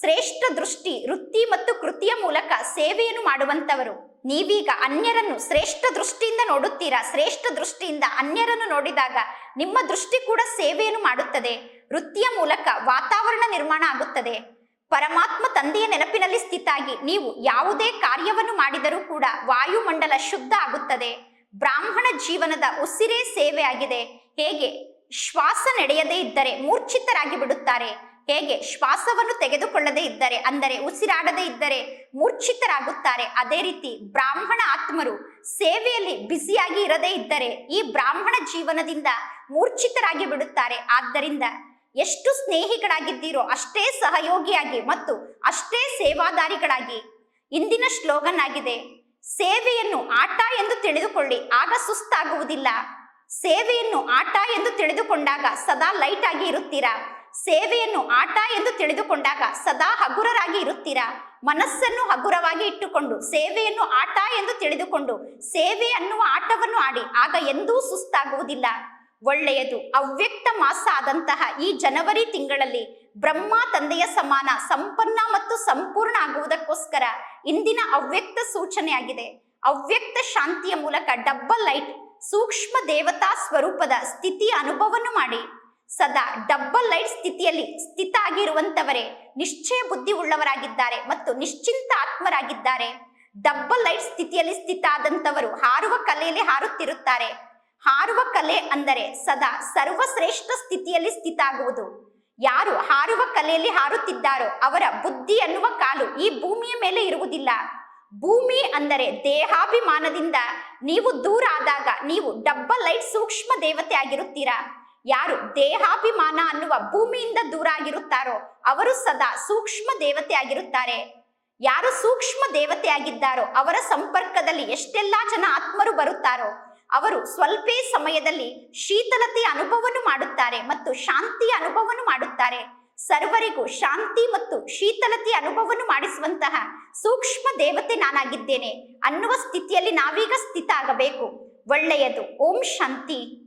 ಶ್ರೇಷ್ಠ ದೃಷ್ಟಿ, ವೃತ್ತಿ ಮತ್ತು ಕೃತಿಯ ಮೂಲಕ ಸೇವೆಯನ್ನು ಮಾಡುವಂತವರು ನೀವೀಗ ಅನ್ಯರನ್ನು ಶ್ರೇಷ್ಠ ದೃಷ್ಟಿಯಿಂದ ನೋಡುತ್ತೀರಾ? ಶ್ರೇಷ್ಠ ದೃಷ್ಟಿಯಿಂದ ಅನ್ಯರನ್ನು ನೋಡಿದಾಗ ನಿಮ್ಮ ದೃಷ್ಟಿ ಕೂಡ ಸೇವೆಯನ್ನು ಮಾಡುತ್ತದೆ. ವೃತ್ತಿಯ ಮೂಲಕ ವಾತಾವರಣ ನಿರ್ಮಾಣ ಆಗುತ್ತದೆ. ಪರಮಾತ್ಮ ತಂದೆಯ ನೆನಪಿನಲ್ಲಿ ಸ್ಥಿತಾಗಿ ನೀವು ಯಾವುದೇ ಕಾರ್ಯವನ್ನು ಮಾಡಿದರೂ ಕೂಡ ವಾಯುಮಂಡಲ ಶುದ್ಧ ಆಗುತ್ತದೆ. ಬ್ರಾಹ್ಮಣ ಜೀವನದ ಉಸಿರೇ ಸೇವೆ ಆಗಿದೆ. ಹೇಗೆ? ಶ್ವಾಸ ನಡೆಯದೇ ಇದ್ದರೆ ಮೂರ್ಛಿತರಾಗಿ ಬಿಡುತ್ತಾರೆ. ಹೇಗೆ? ಶ್ವಾಸವನ್ನು ತೆಗೆದುಕೊಳ್ಳದೇ ಇದ್ದರೆ, ಅಂದರೆ ಉಸಿರಾಡದೇ ಇದ್ದರೆ ಮೂರ್ಛಿತರಾಗುತ್ತಾರೆ. ಅದೇ ರೀತಿ ಬ್ರಾಹ್ಮಣ ಆತ್ಮರು ಸೇವೆಯಲ್ಲಿ ಬಿಸಿಯಾಗಿ ಇರದೇ ಇದ್ದರೆ ಈ ಬ್ರಾಹ್ಮಣ ಜೀವನದಿಂದ ಮೂರ್ಛಿತರಾಗಿ ಬಿಡುತ್ತಾರೆ. ಆದ್ದರಿಂದ ಎಷ್ಟು ಸ್ನೇಹಿಗಳಾಗಿದ್ದೀರೋ ಅಷ್ಟೇ ಸಹಯೋಗಿಯಾಗಿ ಮತ್ತು ಅಷ್ಟೇ ಸೇವಾದಾರಿಗಳಾಗಿ. ಇಂದಿನ ಶ್ಲೋಗನ್ ಆಗಿದೆ ಸೇವೆಯನ್ನು ಆಟ ಎಂದು ತಿಳಿದುಕೊಳ್ಳಿ, ಆಗ ಸುಸ್ತಾಗುವುದಿಲ್ಲ. ಸೇವೆಯನ್ನು ಆಟ ಎಂದು ತಿಳಿದುಕೊಂಡಾಗ ಸದಾ ಲೈಟ್ ಆಗಿ ಇರುತ್ತೀರಾ? ಸೇವೆಯನ್ನು ಆಟ ಎಂದು ತಿಳಿದುಕೊಂಡಾಗ ಸದಾ ಹಗುರರಾಗಿ ಇರುತ್ತೀರಾ? ಮನಸ್ಸನ್ನು ಹಗುರವಾಗಿ ಇಟ್ಟುಕೊಂಡು, ಸೇವೆಯನ್ನು ಆಟ ಎಂದು ತಿಳಿದುಕೊಂಡು, ಸೇವೆ ಅನ್ನುವ ಆಟವನ್ನು ಆಡಿ, ಆಗ ಎಂದೂ ಸುಸ್ತಾಗುವುದಿಲ್ಲ. ಒಳ್ಳೆಯದು. ಅವ್ಯಕ್ತ ಮಾಸ ಆದಂತಹ ಈ ಜನವರಿ ತಿಂಗಳಲ್ಲಿ ಬ್ರಹ್ಮ ತಂದೆಯ ಸಮಾನ ಸಂಪನ್ನ ಮತ್ತು ಸಂಪೂರ್ಣ ಆಗುವುದಕ್ಕೋಸ್ಕರ ಇಂದಿನ ಅವ್ಯಕ್ತ ಸೂಚನೆಯಾಗಿದೆ. ಅವ್ಯಕ್ತ ಶಾಂತಿಯ ಮೂಲಕ ಡಬ್ಬಲ್ ಲೈಟ್, ಸೂಕ್ಷ್ಮ ದೇವತಾ ಸ್ವರೂಪದ ಸ್ಥಿತಿಯ ಅನುಭವವನ್ನು ಮಾಡಿ. ಸದಾ ಡಬ್ಬಲ್ ಲೈಟ್ ಸ್ಥಿತಿಯಲ್ಲಿ ಸ್ಥಿತ ಆಗಿರುವಂತವರೇ ನಿಶ್ಚಯ ಬುದ್ಧಿ ಉಳ್ಳವರಾಗಿದ್ದಾರೆ ಮತ್ತು ನಿಶ್ಚಿಂತ ಆತ್ಮರಾಗಿದ್ದಾರೆ. ಡಬ್ಬಲ್ ಲೈಟ್ ಸ್ಥಿತಿಯಲ್ಲಿ ಸ್ಥಿತ ಆದಂತವರು ಹಾರುವ ಕಲೆಯಲ್ಲಿ ಹಾರುತ್ತಿರುತ್ತಾರೆ. ಹಾರುವ ಕಲೆ ಅಂದರೆ ಸದಾ ಸರ್ವಶ್ರೇಷ್ಠ ಸ್ಥಿತಿಯಲ್ಲಿ ಸ್ಥಿತ ಆಗುವುದು ಯಾರು ಹಾರುವ ಕಲೆಯಲ್ಲಿ ಹಾರುತ್ತಿದ್ದಾರೋ ಅವರ ಬುದ್ಧಿ ಅನ್ನುವ ಕಾಲು ಈ ಭೂಮಿಯ ಮೇಲೆ ಇರುವುದಿಲ್ಲ. ಭೂಮಿ ಅಂದರೆ ದೇಹಾಭಿಮಾನದಿಂದ ನೀವು ದೂರ ಆದಾಗ ನೀವು ಡಬ್ಬಲ್ ಲೈಟ್ ಸೂಕ್ಷ್ಮ ದೇವತೆ ಆಗಿರುತ್ತೀರಾ. ಯಾರು ದೇಹಾಭಿಮಾನ ಅನ್ನುವ ಭೂಮಿಯಿಂದ ದೂರ ಆಗಿರುತ್ತಾರೋ ಅವರು ಸದಾ ಸೂಕ್ಷ್ಮ ದೇವತೆ ಆಗಿರುತ್ತಾರೆ. ಯಾರು ಸೂಕ್ಷ್ಮ ದೇವತೆ ಆಗಿದ್ದಾರೋ ಅವರ ಸಂಪರ್ಕದಲ್ಲಿ ಎಷ್ಟೆಲ್ಲಾ ಜನ ಆತ್ಮರು ಬರುತ್ತಾರೋ ಅವರು ಸ್ವಲ್ಪೇ ಸಮಯದಲ್ಲಿ ಶೀತಲತೆಯ ಅನುಭವವನ್ನು ಮಾಡುತ್ತಾರೆ ಮತ್ತು ಶಾಂತಿಯ ಅನುಭವವನ್ನು ಮಾಡುತ್ತಾರೆ. ಸರ್ವರಿಗೂ ಶಾಂತಿ ಮತ್ತು ಶೀತಲತೆಯ ಅನುಭವವನ್ನು ಮಾಡಿಸುವಂತಹ ಸೂಕ್ಷ್ಮ ದೇವತೆ ನಾನಾಗಿದ್ದೇನೆ. ಅನ್ನುವ ಸ್ಥಿತಿಯಲ್ಲಿ ನಾವೀಗ ಸ್ಥಿತ ಆಗಬೇಕು. ಒಳ್ಳೆಯದು. ಓಂ ಶಾಂತಿ.